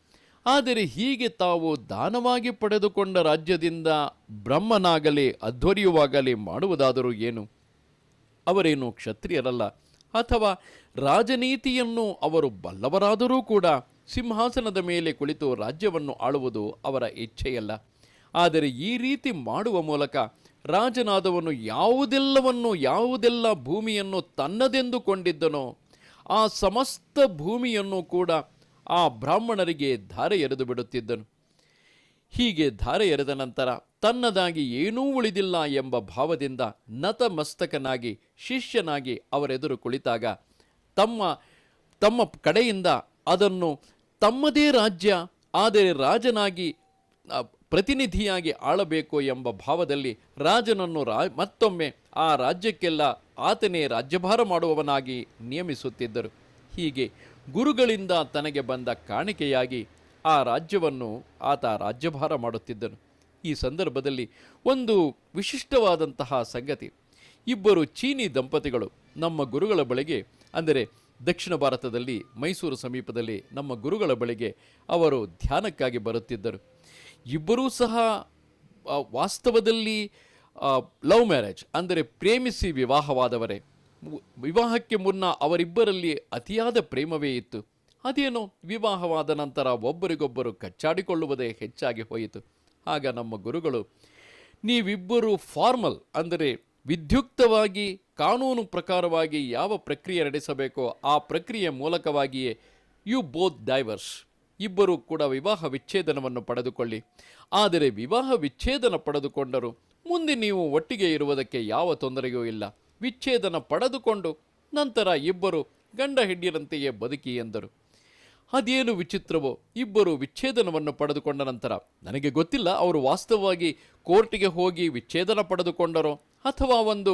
ಆದರೆ ಹೀಗೆ ತಾವು ದಾನವಾಗಿ ಪಡೆದುಕೊಂಡ ರಾಜ್ಯದಿಂದ ಬ್ರಹ್ಮನಾಗಲಿ ಅಧ್ವರ್ಯುವಾಗಲಿ ಮಾಡುವುದಾದರೂ ಏನು? ಅವರೇನು ಕ್ಷತ್ರಿಯರಲ್ಲ ಅಥವಾ ರಾಜನೀತಿಯನ್ನು ಅವರು ಬಲ್ಲವರಾದರೂ ಕೂಡ ಸಿಂಹಾಸನದ ಮೇಲೆ ಕುಳಿತು ರಾಜ್ಯವನ್ನು ಆಳುವುದು ಅವರ ಇಚ್ಛೆಯಲ್ಲ. ಆದರೆ ಈ ರೀತಿ ಮಾಡುವ ಮೂಲಕ ರಾಜನಾದವನು ಯಾವುದೆಲ್ಲವನ್ನು, ಯಾವುದೆಲ್ಲ ಭೂಮಿಯನ್ನು ತನ್ನದೆಂದುಕೊಂಡಿದ್ದನೋ, ಆ ಸಮಸ್ತ ಭೂಮಿಯನ್ನು ಕೂಡ ಆ ಬ್ರಾಹ್ಮಣರಿಗೆ ಧಾರೆ ಎರೆದು ಬಿಡುತ್ತಿದ್ದನು. ಹೀಗೆ ಧಾರೆ ಎರೆದ ನಂತರ ತನ್ನದಾಗಿ ಏನೂ ಉಳಿದಿಲ್ಲ ಎಂಬ ಭಾವದಿಂದ ನತಮಸ್ತಕನಾಗಿ, ಶಿಷ್ಯನಾಗಿ ಅವರೆದುರು ಕುಳಿತಾಗ ತಮ್ಮ ತಮ್ಮ ಕಡೆಯಿಂದ ಅದನ್ನು ತಮ್ಮದೇ ರಾಜ್ಯ, ಆದರೆ ರಾಜನಾಗಿ ಪ್ರತಿನಿಧಿಯಾಗಿ ಆಳಬೇಕು ಎಂಬ ಭಾವದಲ್ಲಿ ರಾಜನನ್ನು ರಾ, ಮತ್ತೊಮ್ಮೆ ಆ ರಾಜ್ಯಕ್ಕೆಲ್ಲ ಆತನೇ ರಾಜ್ಯಭಾರ ಮಾಡುವವನಾಗಿ ನಿಯಮಿಸುತ್ತಿದ್ದರು. ಹೀಗೆ ಗುರುಗಳಿಂದ ತನಗೆ ಬಂದ ಕಾಣಿಕೆಯಾಗಿ ಆ ರಾಜ್ಯವನ್ನು ಆತ ರಾಜ್ಯಭಾರ ಮಾಡುತ್ತಿದ್ದನು. ಈ ಸಂದರ್ಭದಲ್ಲಿ ಒಂದು ವಿಶಿಷ್ಟವಾದಂತಹ ಸಂಗತಿ. ಇಬ್ಬರು ಚೀನಿ ದಂಪತಿಗಳು ನಮ್ಮ ಗುರುಗಳ ಬಳಿಗೆ, ಅಂದರೆ ದಕ್ಷಿಣ ಭಾರತದಲ್ಲಿ ಮೈಸೂರು ಸಮೀಪದಲ್ಲಿ ನಮ್ಮ ಗುರುಗಳ ಬಳಿಗೆ ಅವರು ಧ್ಯಾನಕ್ಕಾಗಿ ಬರುತ್ತಿದ್ದರು. ಇಬ್ಬರೂ ಸಹ ವಾಸ್ತವದಲ್ಲಿ ಲವ್ ಮ್ಯಾರೇಜ್ ಅಂದರೆ ಪ್ರೇಮಿಸಿ ವಿವಾಹವಾದವರೇ. ವಿವಾಹಕ್ಕೆ ಮುನ್ನ ಅವರಿಬ್ಬರಲ್ಲಿ ಅತಿಯಾದ ಪ್ರೇಮವೇ ಇತ್ತು. ಅದೇನೋ ವಿವಾಹವಾದ ನಂತರ ಒಬ್ಬರಿಗೊಬ್ಬರು ಕಚ್ಚಾಡಿಕೊಳ್ಳುವುದೇ ಹೆಚ್ಚಾಗಿ ಹೋಯಿತು. ಆಗ ನಮ್ಮ ಗುರುಗಳು, ನೀವಿಬ್ಬರು ಫಾರ್ಮಲ್ ಅಂದರೆ ವಿದ್ಯುಕ್ತವಾಗಿ ಕಾನೂನು ಪ್ರಕಾರವಾಗಿ ಯಾವ ಪ್ರಕ್ರಿಯೆ ನಡೆಸಬೇಕೋ ಆ ಪ್ರಕ್ರಿಯೆ ಮೂಲಕವಾಗಿಯೇ ಯು ಬೋತ್ ಡೈವರ್ಸ್. ಇಬ್ಬರೂ ಕೂಡ ವಿವಾಹ ವಿಚ್ಛೇದನವನ್ನು ಪಡೆದುಕೊಳ್ಳಿ. ಆದರೆ ವಿವಾಹ ವಿಚ್ಛೇದನ ಪಡೆದುಕೊಂಡರು ಮುಂದೆ ನೀವು ಒಟ್ಟಿಗೆ ಇರುವುದಕ್ಕೆ ಯಾವ ತೊಂದರೆಯೂ ಇಲ್ಲ. ವಿಚ್ಛೇದನ ಪಡೆದುಕೊಂಡು ನಂತರ ಇಬ್ಬರು ಗಂಡ ಹೆಂಡಿಯರಂತೆಯೇ ಬದುಕಿ ಎಂದರು. ಅದೇನು ವಿಚಿತ್ರವೋ, ಇಬ್ಬರು ವಿಚ್ಛೇದನವನ್ನು ಪಡೆದುಕೊಂಡ ನಂತರ ನನಗೆ ಗೊತ್ತಿಲ್ಲ, ಅವರು ವಾಸ್ತವವಾಗಿ ಕೋರ್ಟಿಗೆ ಹೋಗಿ ವಿಚ್ಛೇದನ ಪಡೆದುಕೊಂಡರೋ ಅಥವಾ ಒಂದು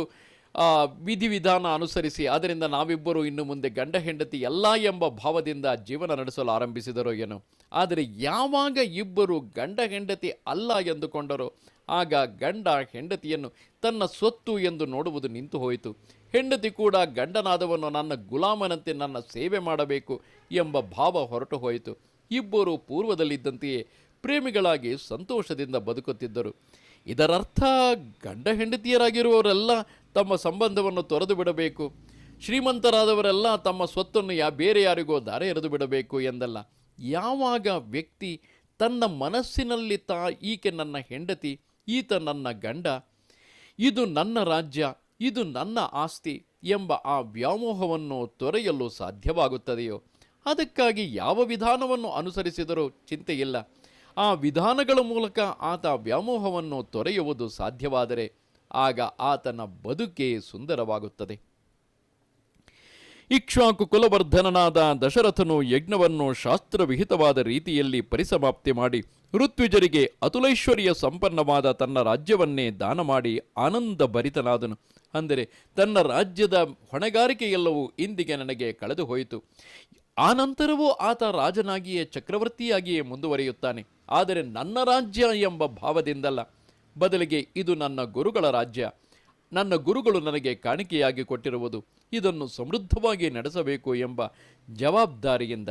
ವಿಧಿವಿಧಾನ ಅನುಸರಿಸಿ ಅದರಿಂದ ನಾವಿಬ್ಬರು ಇನ್ನು ಮುಂದೆ ಗಂಡ, ಹೆಂಡತಿ ಎಲ್ಲ ಎಂಬ ಭಾವದಿಂದ ಜೀವನ ನಡೆಸಲು ಆರಂಭಿಸಿದರೋ ಏನೋ. ಆದರೆ ಯಾವಾಗ ಇಬ್ಬರು ಗಂಡ, ಹೆಂಡತಿ ಅಲ್ಲ ಎಂದುಕೊಂಡರೋ, ಆಗ ಗಂಡ, ಹೆಂಡತಿಯನ್ನು ತನ್ನ ಸ್ವತ್ತು ಎಂದು ನೋಡುವುದು ನಿಂತು ಹೋಯಿತು. ಹೆಂಡತಿ ಕೂಡ ಗಂಡನಾದವನು ನನ್ನ ಗುಲಾಮನಂತೆ ನನ್ನ ಸೇವೆ ಮಾಡಬೇಕು ಎಂಬ ಭಾವ ಹೊರಟು ಹೋಯಿತು. ಇಬ್ಬರು ಪೂರ್ವದಲ್ಲಿದ್ದಂತೆಯೇ ಪ್ರೇಮಿಗಳಾಗಿ ಸಂತೋಷದಿಂದ ಬದುಕುತ್ತಿದ್ದರು. ಇದರರ್ಥ ಗಂಡ ಹೆಂಡತಿಯರಾಗಿರುವವರೆಲ್ಲ ತಮ್ಮ ಸಂಬಂಧವನ್ನು ತೊರೆದು ಬಿಡಬೇಕು. ಶ್ರೀಮಂತರಾದವರೆಲ್ಲ ತಮ್ಮ ಸ್ವತ್ತನ್ನು ಯಾ, ಬೇರೆ ಯಾರಿಗೋ ದಾರೆ ಎರೆದು ಬಿಡಬೇಕು ಎಂದಲ್ಲ. ಯಾವಾಗ ವ್ಯಕ್ತಿ ತನ್ನ ಮನಸ್ಸಿನಲ್ಲಿ ತಾ, ಈಕೆ ನನ್ನ ಹೆಂಡತಿ, ಈತ ನನ್ನ ಗಂಡ, ಇದು ನನ್ನ ರಾಜ್ಯ, ಇದು ನನ್ನ ಆಸ್ತಿ ಎಂಬ ಆ ವ್ಯಾಮೋಹವನ್ನು ತೊರೆಯಲು ಸಾಧ್ಯವಾಗುತ್ತದೆಯೋ? ಅದಕ್ಕಾಗಿ ಯಾವ ವಿಧಾನವನ್ನು ಅನುಸರಿಸಿದರೂ ಚಿಂತೆಯಿಲ್ಲ. ಆ ವಿಧಾನಗಳ ಮೂಲಕ ಆತ ವ್ಯಾಮೋಹವನ್ನು ತೊರೆಯುವುದು ಸಾಧ್ಯವಾದರೆ ಆಗ ಆತನ ಬದುಕೇ ಸುಂದರವಾಗುತ್ತದೆ. ಇಕ್ಷ್ವಾಕು ಕುಲವರ್ಧನನಾದ ದಶರಥನು ಯಜ್ಞವನ್ನು ಶಾಸ್ತ್ರವಿಹಿತವಾದ ರೀತಿಯಲ್ಲಿ ಪರಿಸಮಾಪ್ತಿ ಮಾಡಿ ಋತ್ವಿಜರಿಗೆ ಅತುಲೈಶ್ವರ್ಯ ಸಂಪನ್ನವಾದ ತನ್ನ ರಾಜ್ಯವನ್ನೇ ದಾನ ಮಾಡಿ ಆನಂದ ಭರಿತನಾದನು. ಅಂದರೆ ತನ್ನ ರಾಜ್ಯದ ಹೊಣೆಗಾರಿಕೆಯೆಲ್ಲವೂ ಇಂದಿಗೆ ನನಗೆ ಕಳೆದು ಹೋಯಿತು ಆನಂತರವೂ ಆತ ರಾಜನಾಗಿಯೇ ಚಕ್ರವರ್ತಿಯಾಗಿಯೇ ಮುಂದುವರಿಯುತ್ತಾನೆ. ಆದರೆ ನನ್ನ ರಾಜ್ಯ ಎಂಬ ಭಾವದಿಂದಲ್ಲ. ಬದಲಿಗೆ ಇದು ನನ್ನ ಗುರುಗಳ ರಾಜ್ಯ. ನನ್ನ ಗುರುಗಳು ನನಗೆ ಕಾಣಿಕೆಯಾಗಿ ಕೊಟ್ಟಿರುವುದು. ಇದನ್ನು ಸಮೃದ್ಧವಾಗಿ ನಡೆಸಬೇಕು ಎಂಬ ಜವಾಬ್ದಾರಿಯಿಂದ.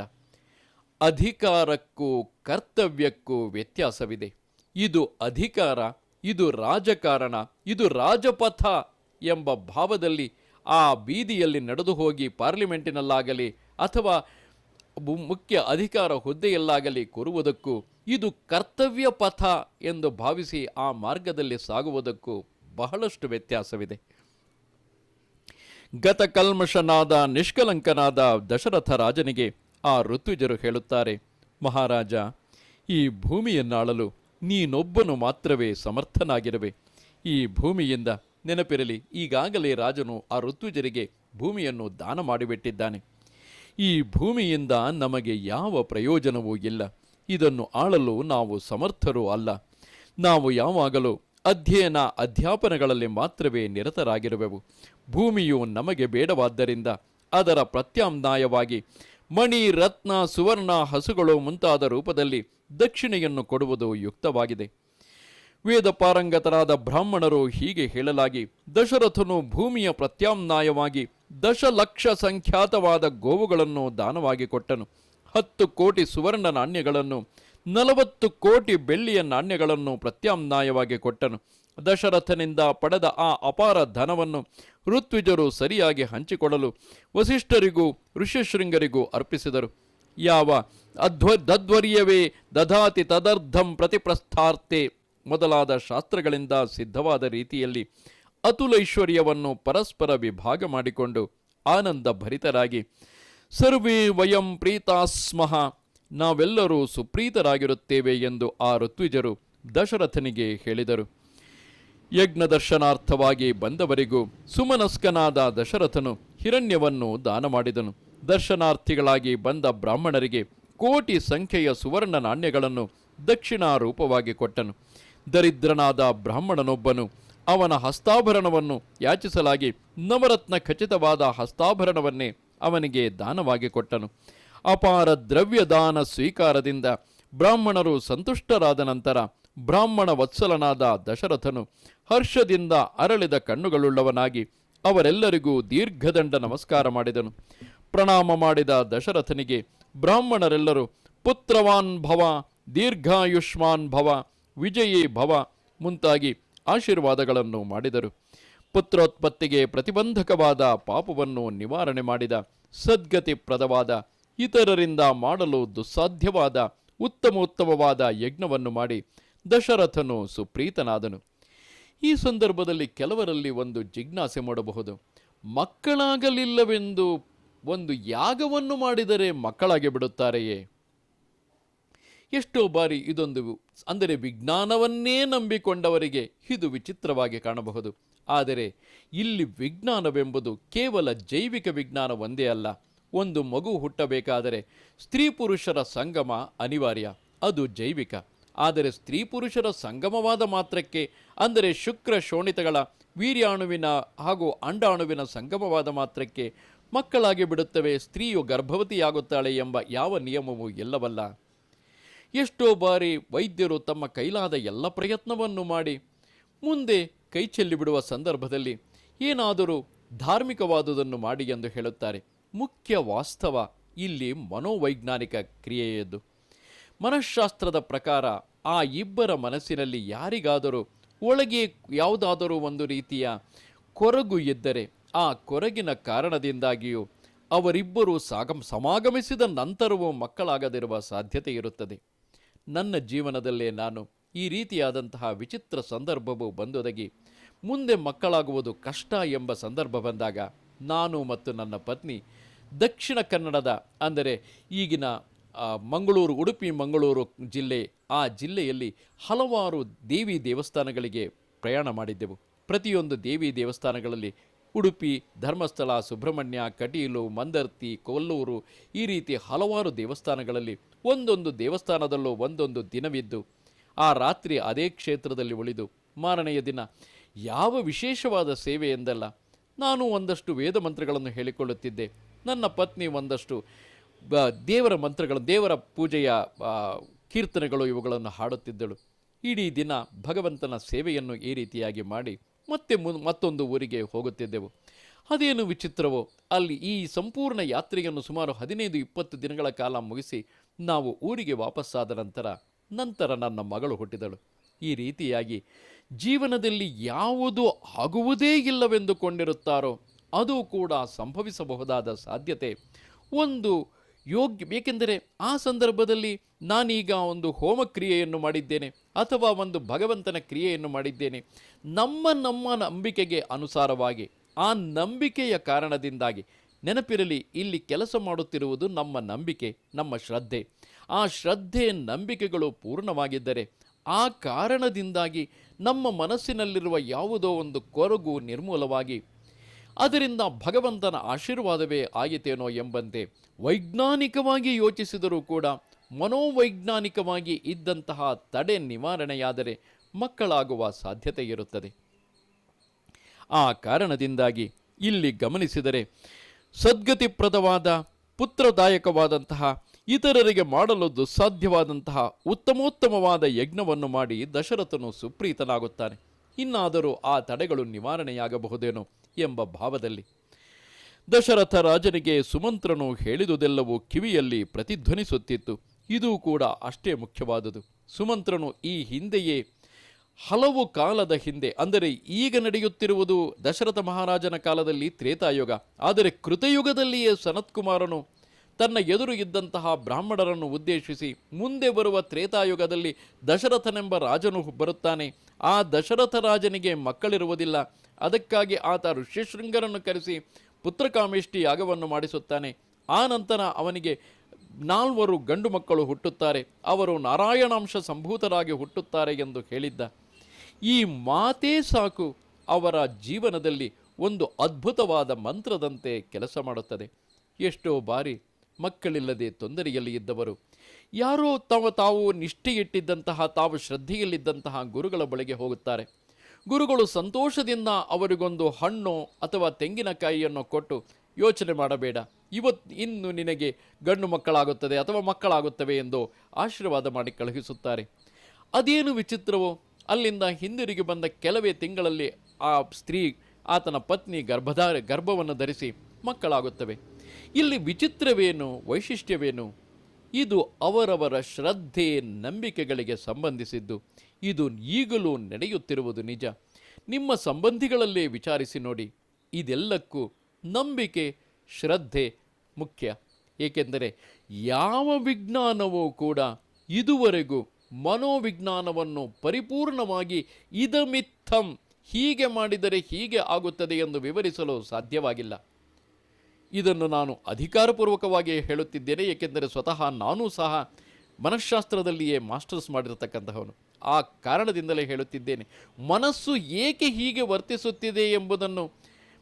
ಅಧಿಕಾರಕ್ಕೂ ಕರ್ತವ್ಯಕ್ಕೂ ವ್ಯತ್ಯಾಸವಿದೆ. ಇದು ಅಧಿಕಾರ, ಇದು ರಾಜಕಾರಣ, ಇದು ರಾಜಪಥ ಎಂಬ ಭಾವದಲ್ಲಿ ಆ ಬೀದಿಯಲ್ಲಿ ನಡೆದು ಹೋಗಿ ಪಾರ್ಲಿಮೆಂಟಿನಲ್ಲಾಗಲಿ ಅಥವಾ ಮುಖ್ಯ ಅಧಿಕಾರ ಹುದ್ದೆಯಲ್ಲಾಗಲಿ ಕೊರುವುದಕ್ಕೂ ಇದು ಕರ್ತವ್ಯ ಪಥ ಎಂದು ಭಾವಿಸಿ ಆ ಮಾರ್ಗದಲ್ಲಿ ಸಾಗುವುದಕ್ಕೂ ಬಹಳಷ್ಟು ವ್ಯತ್ಯಾಸವಿದೆ. ಗತಕಲ್ಮಷನಾದ ನಿಷ್ಕಲಂಕನಾದ ದಶರಥ ರಾಜನಿಗೆ ಆ ಋತುಜರು ಹೇಳುತ್ತಾರೆ, ಮಹಾರಾಜ, ಈ ಭೂಮಿಯನ್ನಾಳಲು ನೀನೊಬ್ಬನು ಮಾತ್ರವೇ ಸಮರ್ಥನಾಗಿರುವೆ. ಈ ಭೂಮಿಯಿಂದ ನೆನಪಿರಲಿ, ಈಗಾಗಲೇ ರಾಜನು ಆ ಋತುಜರಿಗೆ ಭೂಮಿಯನ್ನು ದಾನ ಮಾಡಿಬಿಟ್ಟಿದ್ದಾನೆ. ಈ ಭೂಮಿಯಿಂದ ನಮಗೆ ಯಾವ ಪ್ರಯೋಜನವೂ ಇಲ್ಲ. ಇದನ್ನು ಆಳಲು ನಾವು ಸಮರ್ಥರೂ ಅಲ್ಲ. ನಾವು ಯಾವಾಗಲೂ ಅಧ್ಯಯನ ಅಧ್ಯಾಪನಗಳಲ್ಲಿ ಮಾತ್ರವೇ ನಿರತರಾಗಿರುವೆವು. ಭೂಮಿಯು ನಮಗೆ ಬೇಡವಾದ್ದರಿಂದ ಅದರ ಪ್ರತ್ಯಾಮ್ನಾಯವಾಗಿ ಮಣಿ, ರತ್ನ, ಸುವರ್ಣ ಹಸುಗಳು ಮುಂತಾದ ರೂಪದಲ್ಲಿ ದಕ್ಷಿಣೆಯನ್ನು ಕೊಡುವುದು ಯುಕ್ತವಾಗಿದೆ. ವೇದ ಪಾರಂಗತರಾದ ಬ್ರಾಹ್ಮಣರು ಹೀಗೆ ಹೇಳಲಾಗಿ, ದಶರಥನು ಭೂಮಿಯ ಪ್ರತ್ಯಾಮ್ನಾಯವಾಗಿ ದಶಲಕ್ಷ ಸಂಖ್ಯಾತವಾದ ಗೋವುಗಳನ್ನು ದಾನವಾಗಿ ಕೊಟ್ಟನು. ಹತ್ತು ಕೋಟಿ ಸುವರ್ಣ ನಾಣ್ಯಗಳನ್ನು, ನಲವತ್ತು ಕೋಟಿ ಬೆಳ್ಳಿಯ ನಾಣ್ಯಗಳನ್ನು ಪ್ರತ್ಯಾಮ್ನಾಯವಾಗಿ ಕೊಟ್ಟನು. ದಶರಥನಿಂದ ಪಡೆದ ಆ ಅಪಾರ ಧನವನ್ನು ಋತ್ವಿಜರು ಸರಿಯಾಗಿ ಹಂಚಿಕೊಡಲು ವಸಿಷ್ಠರಿಗೂ ಋಷ್ಯಶೃಂಗರಿಗೂ ಅರ್ಪಿಸಿದರು. ಯಾವ ಅಧ್ವ ದಧ್ವರ್ಯವೇ ದಧಾತಿ ತದರ್ಧಂ ಪ್ರತಿಪ್ರಸ್ಥಾರ್ಥೆ ಮೊದಲಾದ ಶಾಸ್ತ್ರಗಳಿಂದ ಸಿದ್ಧವಾದ ರೀತಿಯಲ್ಲಿ ಅತುಲೈಶ್ವರ್ಯವನ್ನು ಪರಸ್ಪರ ವಿಭಾಗ ಮಾಡಿಕೊಂಡು ಆನಂದ ಭರಿತರಾಗಿ ಸರ್ವೇ ವಯಂ ಪ್ರೀತಾಸ್ಮಃ, ನಾವೆಲ್ಲರೂ ಸುಪ್ರೀತರಾಗಿರುತ್ತೇವೆ ಎಂದು ಆ ಋತ್ವಿಜರು ದಶರಥನಿಗೆ ಹೇಳಿದರು. ಯಜ್ಞ ದರ್ಶನಾರ್ಥವಾಗಿ ಬಂದವರಿಗೂ ಸುಮನಸ್ಕನಾದ ದಶರಥನು ಹಿರಣ್ಯವನ್ನು ದಾನ ಮಾಡಿದನು. ದರ್ಶನಾರ್ಥಿಗಳಾಗಿ ಬಂದ ಬ್ರಾಹ್ಮಣರಿಗೆ ಕೋಟಿ ಸಂಖ್ಯೆಯ ಸುವರ್ಣ ನಾಣ್ಯಗಳನ್ನು ದಕ್ಷಿಣಾ ರೂಪವಾಗಿ ಕೊಟ್ಟನು. ದರಿದ್ರನಾದ ಬ್ರಾಹ್ಮಣನೊಬ್ಬನು ಅವನ ಹಸ್ತಾಭರಣವನ್ನು ಯಾಚಿಸಲಾಗಿ ನವರತ್ನ ಖಚಿತವಾದ ಹಸ್ತಾಭರಣವನ್ನೇ ಅವನಿಗೆ ದಾನವಾಗಿ ಕೊಟ್ಟನು. ಅಪಾರ ದ್ರವ್ಯ ದಾನ ಸ್ವೀಕಾರದಿಂದ ಬ್ರಾಹ್ಮಣರು ಸಂತುಷ್ಟರಾದ ನಂತರ ಬ್ರಾಹ್ಮಣ ವತ್ಸಲನಾದ ದಶರಥನು ಹರ್ಷದಿಂದ ಅರಳಿದ ಕಣ್ಣುಗಳುಳ್ಳವನಾಗಿ ಅವರೆಲ್ಲರಿಗೂ ದೀರ್ಘದಂಡ ನಮಸ್ಕಾರ ಮಾಡಿದನು. ಪ್ರಣಾಮ ಮಾಡಿದ ದಶರಥನಿಗೆ ಬ್ರಾಹ್ಮಣರೆಲ್ಲರೂ ಪುತ್ರವಾನ್ ಭವ, ದೀರ್ಘಾಯುಷ್ಮಾನ್ ಭವ, ವಿಜಯೀ ಭವ ಮುಂತಾಗಿ ಆಶೀರ್ವಾದಗಳನ್ನು ಮಾಡಿದರು. ಪುತ್ರೋತ್ಪತ್ತಿಗೆ ಪ್ರತಿಬಂಧಕವಾದ ಪಾಪವನ್ನು ನಿವಾರಣೆ ಮಾಡಿದ ಸದ್ಗತಿಪ್ರದವಾದ ಇತರರಿಂದ ಮಾಡಲು ದುಸ್ಸಾಧ್ಯವಾದ ಉತ್ತಮೋತ್ತಮವಾದ ಯಜ್ಞವನ್ನು ಮಾಡಿ ದಶರಥನು ಸುಪ್ರೀತನಾದನು. ಈ ಸಂದರ್ಭದಲ್ಲಿ ಕೆಲವರಲ್ಲಿ ಒಂದು ಜಿಜ್ಞಾಸೆ ಮಾಡಬಹುದು. ಮಕ್ಕಳಾಗಲಿಲ್ಲವೆಂದು ಒಂದು ಯಾಗವನ್ನು ಮಾಡಿದರೆ ಮಕ್ಕಳಾಗಿ ಬಿಡುತ್ತಾರೆಯೇ ಎಷ್ಟೋ ಬಾರಿ ಇದೊಂದು ಅಂದರೆ ವಿಜ್ಞಾನವನ್ನೇ ನಂಬಿಕೊಂಡವರಿಗೆ ಇದು ವಿಚಿತ್ರವಾಗಿ ಕಾಣಬಹುದು. ಆದರೆ ಇಲ್ಲಿ ವಿಜ್ಞಾನವೆಂಬುದು ಕೇವಲ ಜೈವಿಕ ವಿಜ್ಞಾನ ಒಂದೇ ಅಲ್ಲ. ಒಂದು ಮಗು ಹುಟ್ಟಬೇಕಾದರೆ ಸ್ತ್ರೀ ಪುರುಷರ ಸಂಗಮ ಅನಿವಾರ್ಯ. ಅದು ಜೈವಿಕ. ಆದರೆ ಸ್ತ್ರೀ ಪುರುಷರ ಸಂಗಮವಾದ ಮಾತ್ರಕ್ಕೆ ಅಂದರೆ ಶುಕ್ರ ಶೋಣಿತಗಳ ವೀರ್ಯಾಣುವಿನ ಹಾಗೂ ಅಂಡಾಣುವಿನ ಸಂಗಮವಾದ ಮಾತ್ರಕ್ಕೆ ಮಕ್ಕಳಾಗಿ ಬಿಡುತ್ತವೆ ಸ್ತ್ರೀಯು ಗರ್ಭವತಿಯಾಗುತ್ತಾಳೆ ಎಂಬ ಯಾವ ನಿಯಮವೂ ಇಲ್ಲವಲ್ಲ ಎಷ್ಟೋ ಬಾರಿ ವೈದ್ಯರು ತಮ್ಮ ಕೈಲಾದ ಎಲ್ಲ ಪ್ರಯತ್ನವನ್ನು ಮಾಡಿ ಮುಂದೆ ಕೈ ಚೆಲ್ಲಿಬಿಡುವ ಸಂದರ್ಭದಲ್ಲಿ ಏನಾದರೂ ಧಾರ್ಮಿಕವಾದುದನ್ನು ಮಾಡಿ ಎಂದು ಹೇಳುತ್ತಾರೆ. ಮುಖ್ಯ ವಾಸ್ತವ ಇಲ್ಲಿ ಮನೋವೈಜ್ಞಾನಿಕ ಕ್ರಿಯೆಯದ್ದು. ಮನಃಶಾಸ್ತ್ರದ ಪ್ರಕಾರ ಆ ಇಬ್ಬರ ಮನಸ್ಸಿನಲ್ಲಿ ಯಾರಿಗಾದರೂ ಒಳಗೆ ಯಾವುದಾದರೂ ಒಂದು ರೀತಿಯ ಕೊರಗು ಇದ್ದರೆ ಆ ಕೊರಗಿನ ಕಾರಣದಿಂದಾಗಿಯೂ ಅವರಿಬ್ಬರು ಸಾಗಮ್ ಸಮಾಗಮಿಸಿದ ನಂತರವೂ ಮಕ್ಕಳಾಗದಿರುವ ಸಾಧ್ಯತೆ ಇರುತ್ತದೆ. ನನ್ನ ಜೀವನದಲ್ಲೇ ನಾನು ಈ ರೀತಿಯಾದಂತಹ ವಿಚಿತ್ರ ಸಂದರ್ಭವು ಬಂದೊದಗಿ ಮುಂದೆ ಮಕ್ಕಳಾಗುವುದು ಕಷ್ಟ ಎಂಬ ಸಂದರ್ಭ ಬಂದಾಗ ನಾನು ಮತ್ತು ನನ್ನ ಪತ್ನಿ ದಕ್ಷಿಣ ಕನ್ನಡದ ಅಂದರೆ ಈಗಿನ ಮಂಗಳೂರು, ಉಡುಪಿ, ಮಂಗಳೂರು ಜಿಲ್ಲೆ, ಆ ಜಿಲ್ಲೆಯಲ್ಲಿ ಹಲವಾರು ದೇವಿ ದೇವಸ್ಥಾನಗಳಿಗೆ ಪ್ರಯಾಣ ಮಾಡಿದ್ದೆವು. ಪ್ರತಿಯೊಂದು ದೇವಿ ದೇವಸ್ಥಾನಗಳಲ್ಲಿ ಉಡುಪಿ, ಧರ್ಮಸ್ಥಳ, ಸುಬ್ರಹ್ಮಣ್ಯ, ಕಟೀಲು, ಮಂದರ್ತಿ, ಕೊಲ್ಲೂರು ಈ ರೀತಿ ಹಲವಾರು ದೇವಸ್ಥಾನಗಳಲ್ಲಿ ಒಂದೊಂದು ದೇವಸ್ಥಾನದಲ್ಲೂ ಒಂದೊಂದು ದಿನವಿದ್ದು, ಆ ರಾತ್ರಿ ಅದೇ ಕ್ಷೇತ್ರದಲ್ಲಿ ಉಳಿದು ಮಾರನೆಯ ದಿನ ಯಾವ ವಿಶೇಷವಾದ ಸೇವೆ ಎಂದಲ್ಲ, ನಾನು ಒಂದಷ್ಟು ವೇದ ಮಂತ್ರಗಳನ್ನು ಹೇಳಿಕೊಳ್ಳುತ್ತಿದ್ದೆ. ನನ್ನ ಪತ್ನಿ ಒಂದಷ್ಟು ದೇವರ ಮಂತ್ರಗಳು, ದೇವರ ಪೂಜೆಯ ಕೀರ್ತನೆಗಳು ಇವುಗಳನ್ನು ಹಾಡುತ್ತಿದ್ದಳು. ಇಡೀ ದಿನ ಭಗವಂತನ ಸೇವೆಯನ್ನು ಈ ರೀತಿಯಾಗಿ ಮಾಡಿ ಮತ್ತೆ ಮತ್ತೊಂದು ಊರಿಗೆ ಹೋಗುತ್ತಿದ್ದೆವು. ಅದೇನು ವಿಚಿತ್ರವೋ, ಅಲ್ಲಿ ಈ ಸಂಪೂರ್ಣ ಯಾತ್ರೆಯನ್ನು ಸುಮಾರು ಹದಿನೈದು, ಇಪ್ಪತ್ತು ದಿನಗಳ ಕಾಲ ಮುಗಿಸಿ ನಾವು ಊರಿಗೆ ವಾಪಸ್ಸಾದ ನಂತರ ನಂತರ ನನ್ನ ಮಗಳು ಹುಟ್ಟಿದಳು. ಈ ರೀತಿಯಾಗಿ ಜೀವನದಲ್ಲಿ ಯಾವುದು ಆಗುವುದೇ ಇಲ್ಲವೆಂದುಕೊಂಡಿರುತ್ತಾರೋ, ಅದು ಕೂಡ ಸಂಭವಿಸಬಹುದಾದ ಸಾಧ್ಯತೆ. ಒಂದು ಯೋಗ್ಯ, ಏಕೆಂದರೆ ಆ ಸಂದರ್ಭದಲ್ಲಿ ನಾನೀಗ ಒಂದು ಹೋಮಕ್ರಿಯೆಯನ್ನು ಮಾಡಿದ್ದೇನೆ ಅಥವಾ ಒಂದು ಭಗವಂತನ ಕ್ರಿಯೆಯನ್ನು ಮಾಡಿದ್ದೇನೆ. ನಮ್ಮ ನಮ್ಮ ನಂಬಿಕೆಗೆ ಅನುಸಾರವಾಗಿ, ಆ ನಂಬಿಕೆಯ ಕಾರಣದಿಂದಾಗಿ ನೆನಪಿರಲಿ, ಇಲ್ಲಿ ಕೆಲಸ ಮಾಡುತ್ತಿರುವುದು ನಮ್ಮ ನಂಬಿಕೆ, ನಮ್ಮ ಶ್ರದ್ಧೆ. ಆ ಶ್ರದ್ಧೆ, ನಂಬಿಕೆಗಳು ಪೂರ್ಣವಾಗಿದ್ದರೆ ಆ ಕಾರಣದಿಂದಾಗಿ ನಮ್ಮ ಮನಸ್ಸಿನಲ್ಲಿರುವ ಯಾವುದೋ ಒಂದು ಕೊರಗು ನಿರ್ಮೂಲವಾಗಿ ಅದರಿಂದ ಭಗವಂತನ ಆಶೀರ್ವಾದವೇ ಆಗಿತೇನೋ ಎಂಬಂತೆ ವೈಜ್ಞಾನಿಕವಾಗಿ ಯೋಚಿಸಿದರೂ ಕೂಡ ಮನೋವೈಜ್ಞಾನಿಕವಾಗಿ ಇದ್ದಂತಹ ತಡೆ ನಿವಾರಣೆಯಾದರೆ ಮಕ್ಕಳಾಗುವ ಸಾಧ್ಯತೆ ಇರುತ್ತದೆ. ಆ ಕಾರಣದಿಂದಾಗಿ ಇಲ್ಲಿ ಗಮನಿಸಿದರೆ ಸದ್ಗತಿಪ್ರದವಾದ, ಪುತ್ರದಾಯಕವಾದಂತಹ, ಇತರರಿಗೆ ಮಾಡಲು ದುಸ್ಸಾಧ್ಯವಾದಂತಹ, ಉತ್ತಮೋತ್ತಮವಾದ ಯಜ್ಞವನ್ನು ಮಾಡಿ ದಶರಥನು ಸುಪ್ರೀತನಾಗುತ್ತಾನೆ. ಇನ್ನಾದರೂ ಆ ತಡೆಗಳು ನಿವಾರಣೆಯಾಗಬಹುದೇನೋ ಎಂಬ ಭಾವದಲ್ಲಿ. ದಶರಥ ರಾಜನಿಗೆ ಸುಮಂತ್ರನು ಹೇಳಿದುದೆಲ್ಲವೂ ಕಿವಿಯಲ್ಲಿ ಪ್ರತಿಧ್ವನಿಸುತ್ತಿತ್ತು. ಇದೂ ಕೂಡ ಅಷ್ಟೇ ಮುಖ್ಯವಾದುದು. ಸುಮಂತ್ರನು ಈ ಹಿಂದೆಯೇ ಹಲವು ಕಾಲದ ಹಿಂದೆ, ಅಂದರೆ ಈಗ ನಡೆಯುತ್ತಿರುವುದು ದಶರಥ ಮಹಾರಾಜನ ಕಾಲದಲ್ಲಿ ತ್ರೇತಾಯುಗ. ಆದರೆ ಕೃತಯುಗದಲ್ಲಿಯೇ ಸನತ್ಕುಮಾರನು ತನ್ನ ಎದುರು ಇದ್ದಂತಹ ಬ್ರಾಹ್ಮಣರನ್ನು ಉದ್ದೇಶಿಸಿ ಮುಂದೆ ಬರುವ ತ್ರೇತಾಯುಗದಲ್ಲಿ ದಶರಥನೆಂಬ ರಾಜನು ಬರುತ್ತಾನೆ. ಆ ದಶರಥ ರಾಜನಿಗೆ ಮಕ್ಕಳಿರುವುದಿಲ್ಲ. ಅದಕ್ಕಾಗಿ ಆತ ಋಷ್ಯಶೃಂಗರನ್ನು ಕರೆಸಿ ಪುತ್ರಕಾಮೇಷ್ಟಿ ಯಾಗವನ್ನು ಮಾಡಿಸುತ್ತಾನೆ. ಆ ನಂತರ ಅವನಿಗೆ ನಾಲ್ವರು ಗಂಡು ಮಕ್ಕಳು ಹುಟ್ಟುತ್ತಾರೆ. ಅವರು ನಾರಾಯಣಾಂಶ ಸಂಭೂತರಾಗಿ ಹುಟ್ಟುತ್ತಾರೆ ಎಂದು ಹೇಳಿದ್ದ. ಈ ಮಾತೇ ಸಾಕು. ಅವರ ಜೀವನದಲ್ಲಿ ಒಂದು ಅದ್ಭುತವಾದ ಮಂತ್ರದಂತೆ ಕೆಲಸ ಮಾಡುತ್ತದೆ. ಎಷ್ಟೋ ಬಾರಿ ಮಕ್ಕಳಿಲ್ಲದೆ ತೊಂದರೆಯಲ್ಲಿ ಇದ್ದವರು. ಯಾರೋ ತಮ್ಮ ತಾವು ನಿಷ್ಠೆಯಿಟ್ಟಿದ್ದಂತಹ, ತಾವು ಶ್ರದ್ಧೆಯಲ್ಲಿದ್ದಂತಹ ಗುರುಗಳ ಬಳಿಗೆ ಹೋಗುತ್ತಾರೆ. ಗುರುಗಳು ಸಂತೋಷದಿಂದ ಅವರಿಗೊಂದು ಹಣ್ಣು ಅಥವಾ ತೆಂಗಿನಕಾಯಿಯನ್ನು ಕೊಟ್ಟು ಯೋಚನೆ ಮಾಡಬೇಡ. ಇವತ್ತು ಇನ್ನು ನಿನಗೆ ಗಂಡು ಮಕ್ಕಳಾಗುತ್ತದೆ ಅಥವಾ ಮಕ್ಕಳಾಗುತ್ತವೆ ಎಂದು ಆಶೀರ್ವಾದ ಮಾಡಿ ಕಳುಹಿಸುತ್ತಾರೆ. ಅದೇನು ವಿಚಿತ್ರವೋ, ಅಲ್ಲಿಂದ ಹಿಂದಿರುಗಿ ಬಂದ ಕೆಲವೇ ತಿಂಗಳಲ್ಲಿ ಆ ಸ್ತ್ರೀ, ಆತನ ಪತ್ನಿ ಗರ್ಭಧಾರ, ಗರ್ಭವನ್ನು ಧರಿಸಿ ಮಕ್ಕಳಾಗುತ್ತವೆ. ಇಲ್ಲಿ ವಿಚಿತ್ರವೇನು, ವೈಶಿಷ್ಟ್ಯವೇನು? ಇದು ಅವರವರ ಶ್ರದ್ಧೆ, ನಂಬಿಕೆಗಳಿಗೆ ಸಂಬಂಧಿಸಿದ್ದು. ಇದು ಈಗಲೂ ನಡೆಯುತ್ತಿರುವುದು ನಿಜ. ನಿಮ್ಮ ಸಂಬಂಧಿಗಳಲ್ಲೇ ವಿಚಾರಿಸಿ ನೋಡಿ. ಇದೆಲ್ಲಕ್ಕೂ ನಂಬಿಕೆ, ಶ್ರದ್ಧೆ ಮುಖ್ಯ. ಏಕೆಂದರೆ ಯಾವ ವಿಜ್ಞಾನವೂ ಕೂಡ ಇದುವರೆಗೂ ಮನೋವಿಜ್ಞಾನವನ್ನು ಪರಿಪೂರ್ಣವಾಗಿ ಇದಮಿತ್ತಂ ಹೀಗೆ ಮಾಡಿದರೆ ಹೀಗೆ ಆಗುತ್ತದೆ ಎಂದು ವಿವರಿಸಲು ಸಾಧ್ಯವಾಗಿಲ್ಲ. ಇದನ್ನು ನಾನು ಅಧಿಕಾರಪೂರ್ವಕವಾಗಿ ಹೇಳುತ್ತಿದ್ದೇನೆ, ಏಕೆಂದರೆ ಸ್ವತಃ ನಾನೂ ಸಹ ಮನಃಶಾಸ್ತ್ರದಲ್ಲಿಯೇ ಮಾಸ್ಟರ್ಸ್ ಮಾಡಿರತಕ್ಕಂತಹವನು. ಆ ಕಾರಣದಿಂದಲೇ ಹೇಳುತ್ತಿದ್ದೇನೆ, ಮನಸ್ಸು ಏಕೆ ಹೀಗೆ ವರ್ತಿಸುತ್ತಿದೆ ಎಂಬುದನ್ನು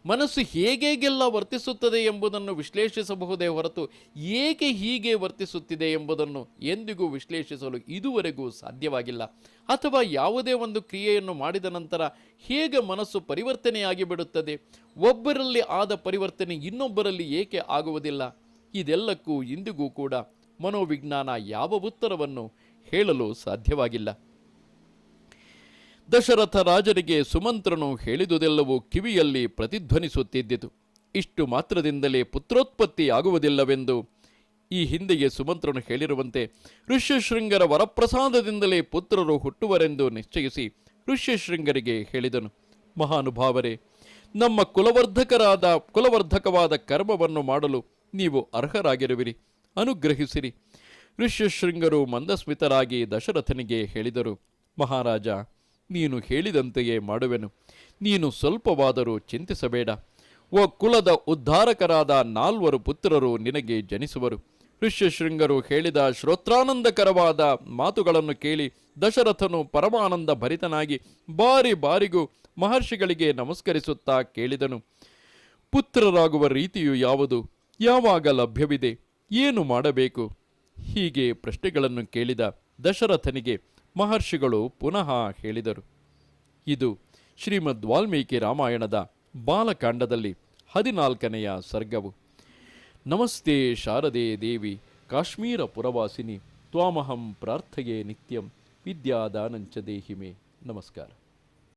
ಮನಸ್ಸು ಹೇಗೆಲ್ಲ ವರ್ತಿಸುತ್ತದೆ ಎಂಬುದನ್ನು ವಿಶ್ಲೇಷಿಸಬಹುದೇ ಹೊರತು ಏಕೆ ಹೀಗೆ ವರ್ತಿಸುತ್ತಿದೆ ಎಂಬುದನ್ನು ಎಂದಿಗೂ ವಿಶ್ಲೇಷಿಸಲು ಇದುವರೆಗೂ ಸಾಧ್ಯವಾಗಿಲ್ಲ. ಅಥವಾ ಯಾವುದೇ ಒಂದು ಕ್ರಿಯೆಯನ್ನು ಮಾಡಿದ ನಂತರ ಹೇಗೆ ಮನಸ್ಸು ಪರಿವರ್ತನೆಯಾಗಿ ಬಿಡುತ್ತದೆ ಒಬ್ಬರಲ್ಲಿ ಆದ ಪರಿವರ್ತನೆ ಇನ್ನೊಬ್ಬರಲ್ಲಿ ಏಕೆ ಆಗುವುದಿಲ್ಲ? ಇದೆಲ್ಲಕ್ಕೂ ಇಂದಿಗೂ ಕೂಡ ಮನೋವಿಜ್ಞಾನ ಯಾವ ಉತ್ತರವನ್ನು ಹೇಳಲು ಸಾಧ್ಯವಾಗಿಲ್ಲ. ದಶರಥ ರಾಜರಿಗೆ ಸುಮಂತ್ರನು ಹೇಳಿದುದೆಲ್ಲವೂ ಕಿವಿಯಲ್ಲಿ ಪ್ರತಿಧ್ವನಿಸುತ್ತಿದ್ದಿತು. ಇಷ್ಟು ಮಾತ್ರದಿಂದಲೇ ಪುತ್ರೋತ್ಪತ್ತಿ ಆಗುವುದಿಲ್ಲವೆಂದು ಈ ಹಿಂದೆಯೇ ಸುಮಂತ್ರನು ಹೇಳಿರುವಂತೆ ಋಷ್ಯಶೃಂಗರ ವರಪ್ರಸಾದದಿಂದಲೇ ಪುತ್ರರು ಹುಟ್ಟುವರೆಂದು ನಿಶ್ಚಯಿಸಿ ಋಷ್ಯಶೃಂಗರಿಗೆ ಹೇಳಿದನು. ಮಹಾನುಭಾವರೇ, ನಮ್ಮ ಕುಲವರ್ಧಕರಾದ, ಕುಲವರ್ಧಕವಾದ ಕರ್ಮವನ್ನು ಮಾಡಲು ನೀವು ಅರ್ಹರಾಗಿರುವಿರಿ. ಅನುಗ್ರಹಿಸಿರಿ. ಋಷ್ಯಶೃಂಗರು ಮಂದಸ್ಮಿತರಾಗಿ ದಶರಥನಿಗೆ ಹೇಳಿದರು. ಮಹಾರಾಜ ನೀನು ಹೇಳಿದಂತೆಯೇ ಮಾಡುವೆನು. ನೀನು ಸ್ವಲ್ಪವಾದರೂ ಚಿಂತಿಸಬೇಡ. ಓ ಕುಲದ ಉದ್ಧಾರಕರಾದ ನಾಲ್ವರು ಪುತ್ರರು ನಿನಗೆ ಜನಿಸುವರು. ಋಷ್ಯಶೃಂಗರು ಹೇಳಿದ ಶ್ರೋತ್ರಾನಂದಕರವಾದ ಮಾತುಗಳನ್ನು ಕೇಳಿ ದಶರಥನು ಪರಮಾನಂದ ಭರಿತನಾಗಿ ಬಾರಿ ಬಾರಿಗೂ ಮಹರ್ಷಿಗಳಿಗೆ ನಮಸ್ಕರಿಸುತ್ತಾ ಕೇಳಿದನು. ಪುತ್ರರಾಗುವ ರೀತಿಯು ಯಾವುದು? ಯಾವಾಗ ಲಭ್ಯವಿದೆ? ಏನು ಮಾಡಬೇಕು? ಹೀಗೆ ಪ್ರಶ್ನೆಗಳನ್ನು ಕೇಳಿದ ದಶರಥನಿಗೆ ಮಹರ್ಷಿಗಳು ಪುನಃ ಹೇಳಿದರು, ಇದು ಶ್ರೀಮದ್ ವಾಲ್ಮೀಕಿ ರಾಮಾಯಣದ ಬಾಲಕಾಂಡದಲ್ಲಿ ಹದಿನಾಲ್ಕನೆಯ ಸರ್ಗವು. ನಮಸ್ತೆ ಶಾರದೆ ದೇವಿ, ಕಾಶ್ಮೀರ ಪುರವಾಸಿನಿ, ತ್ವಾಮಹಂ ಪ್ರಾರ್ಥೆಯೇ ನಿತ್ಯಂ, ವಿದ್ಯಾದಾನಂಚ ದೇಹಿಮೆ. ನಮಸ್ಕಾರ.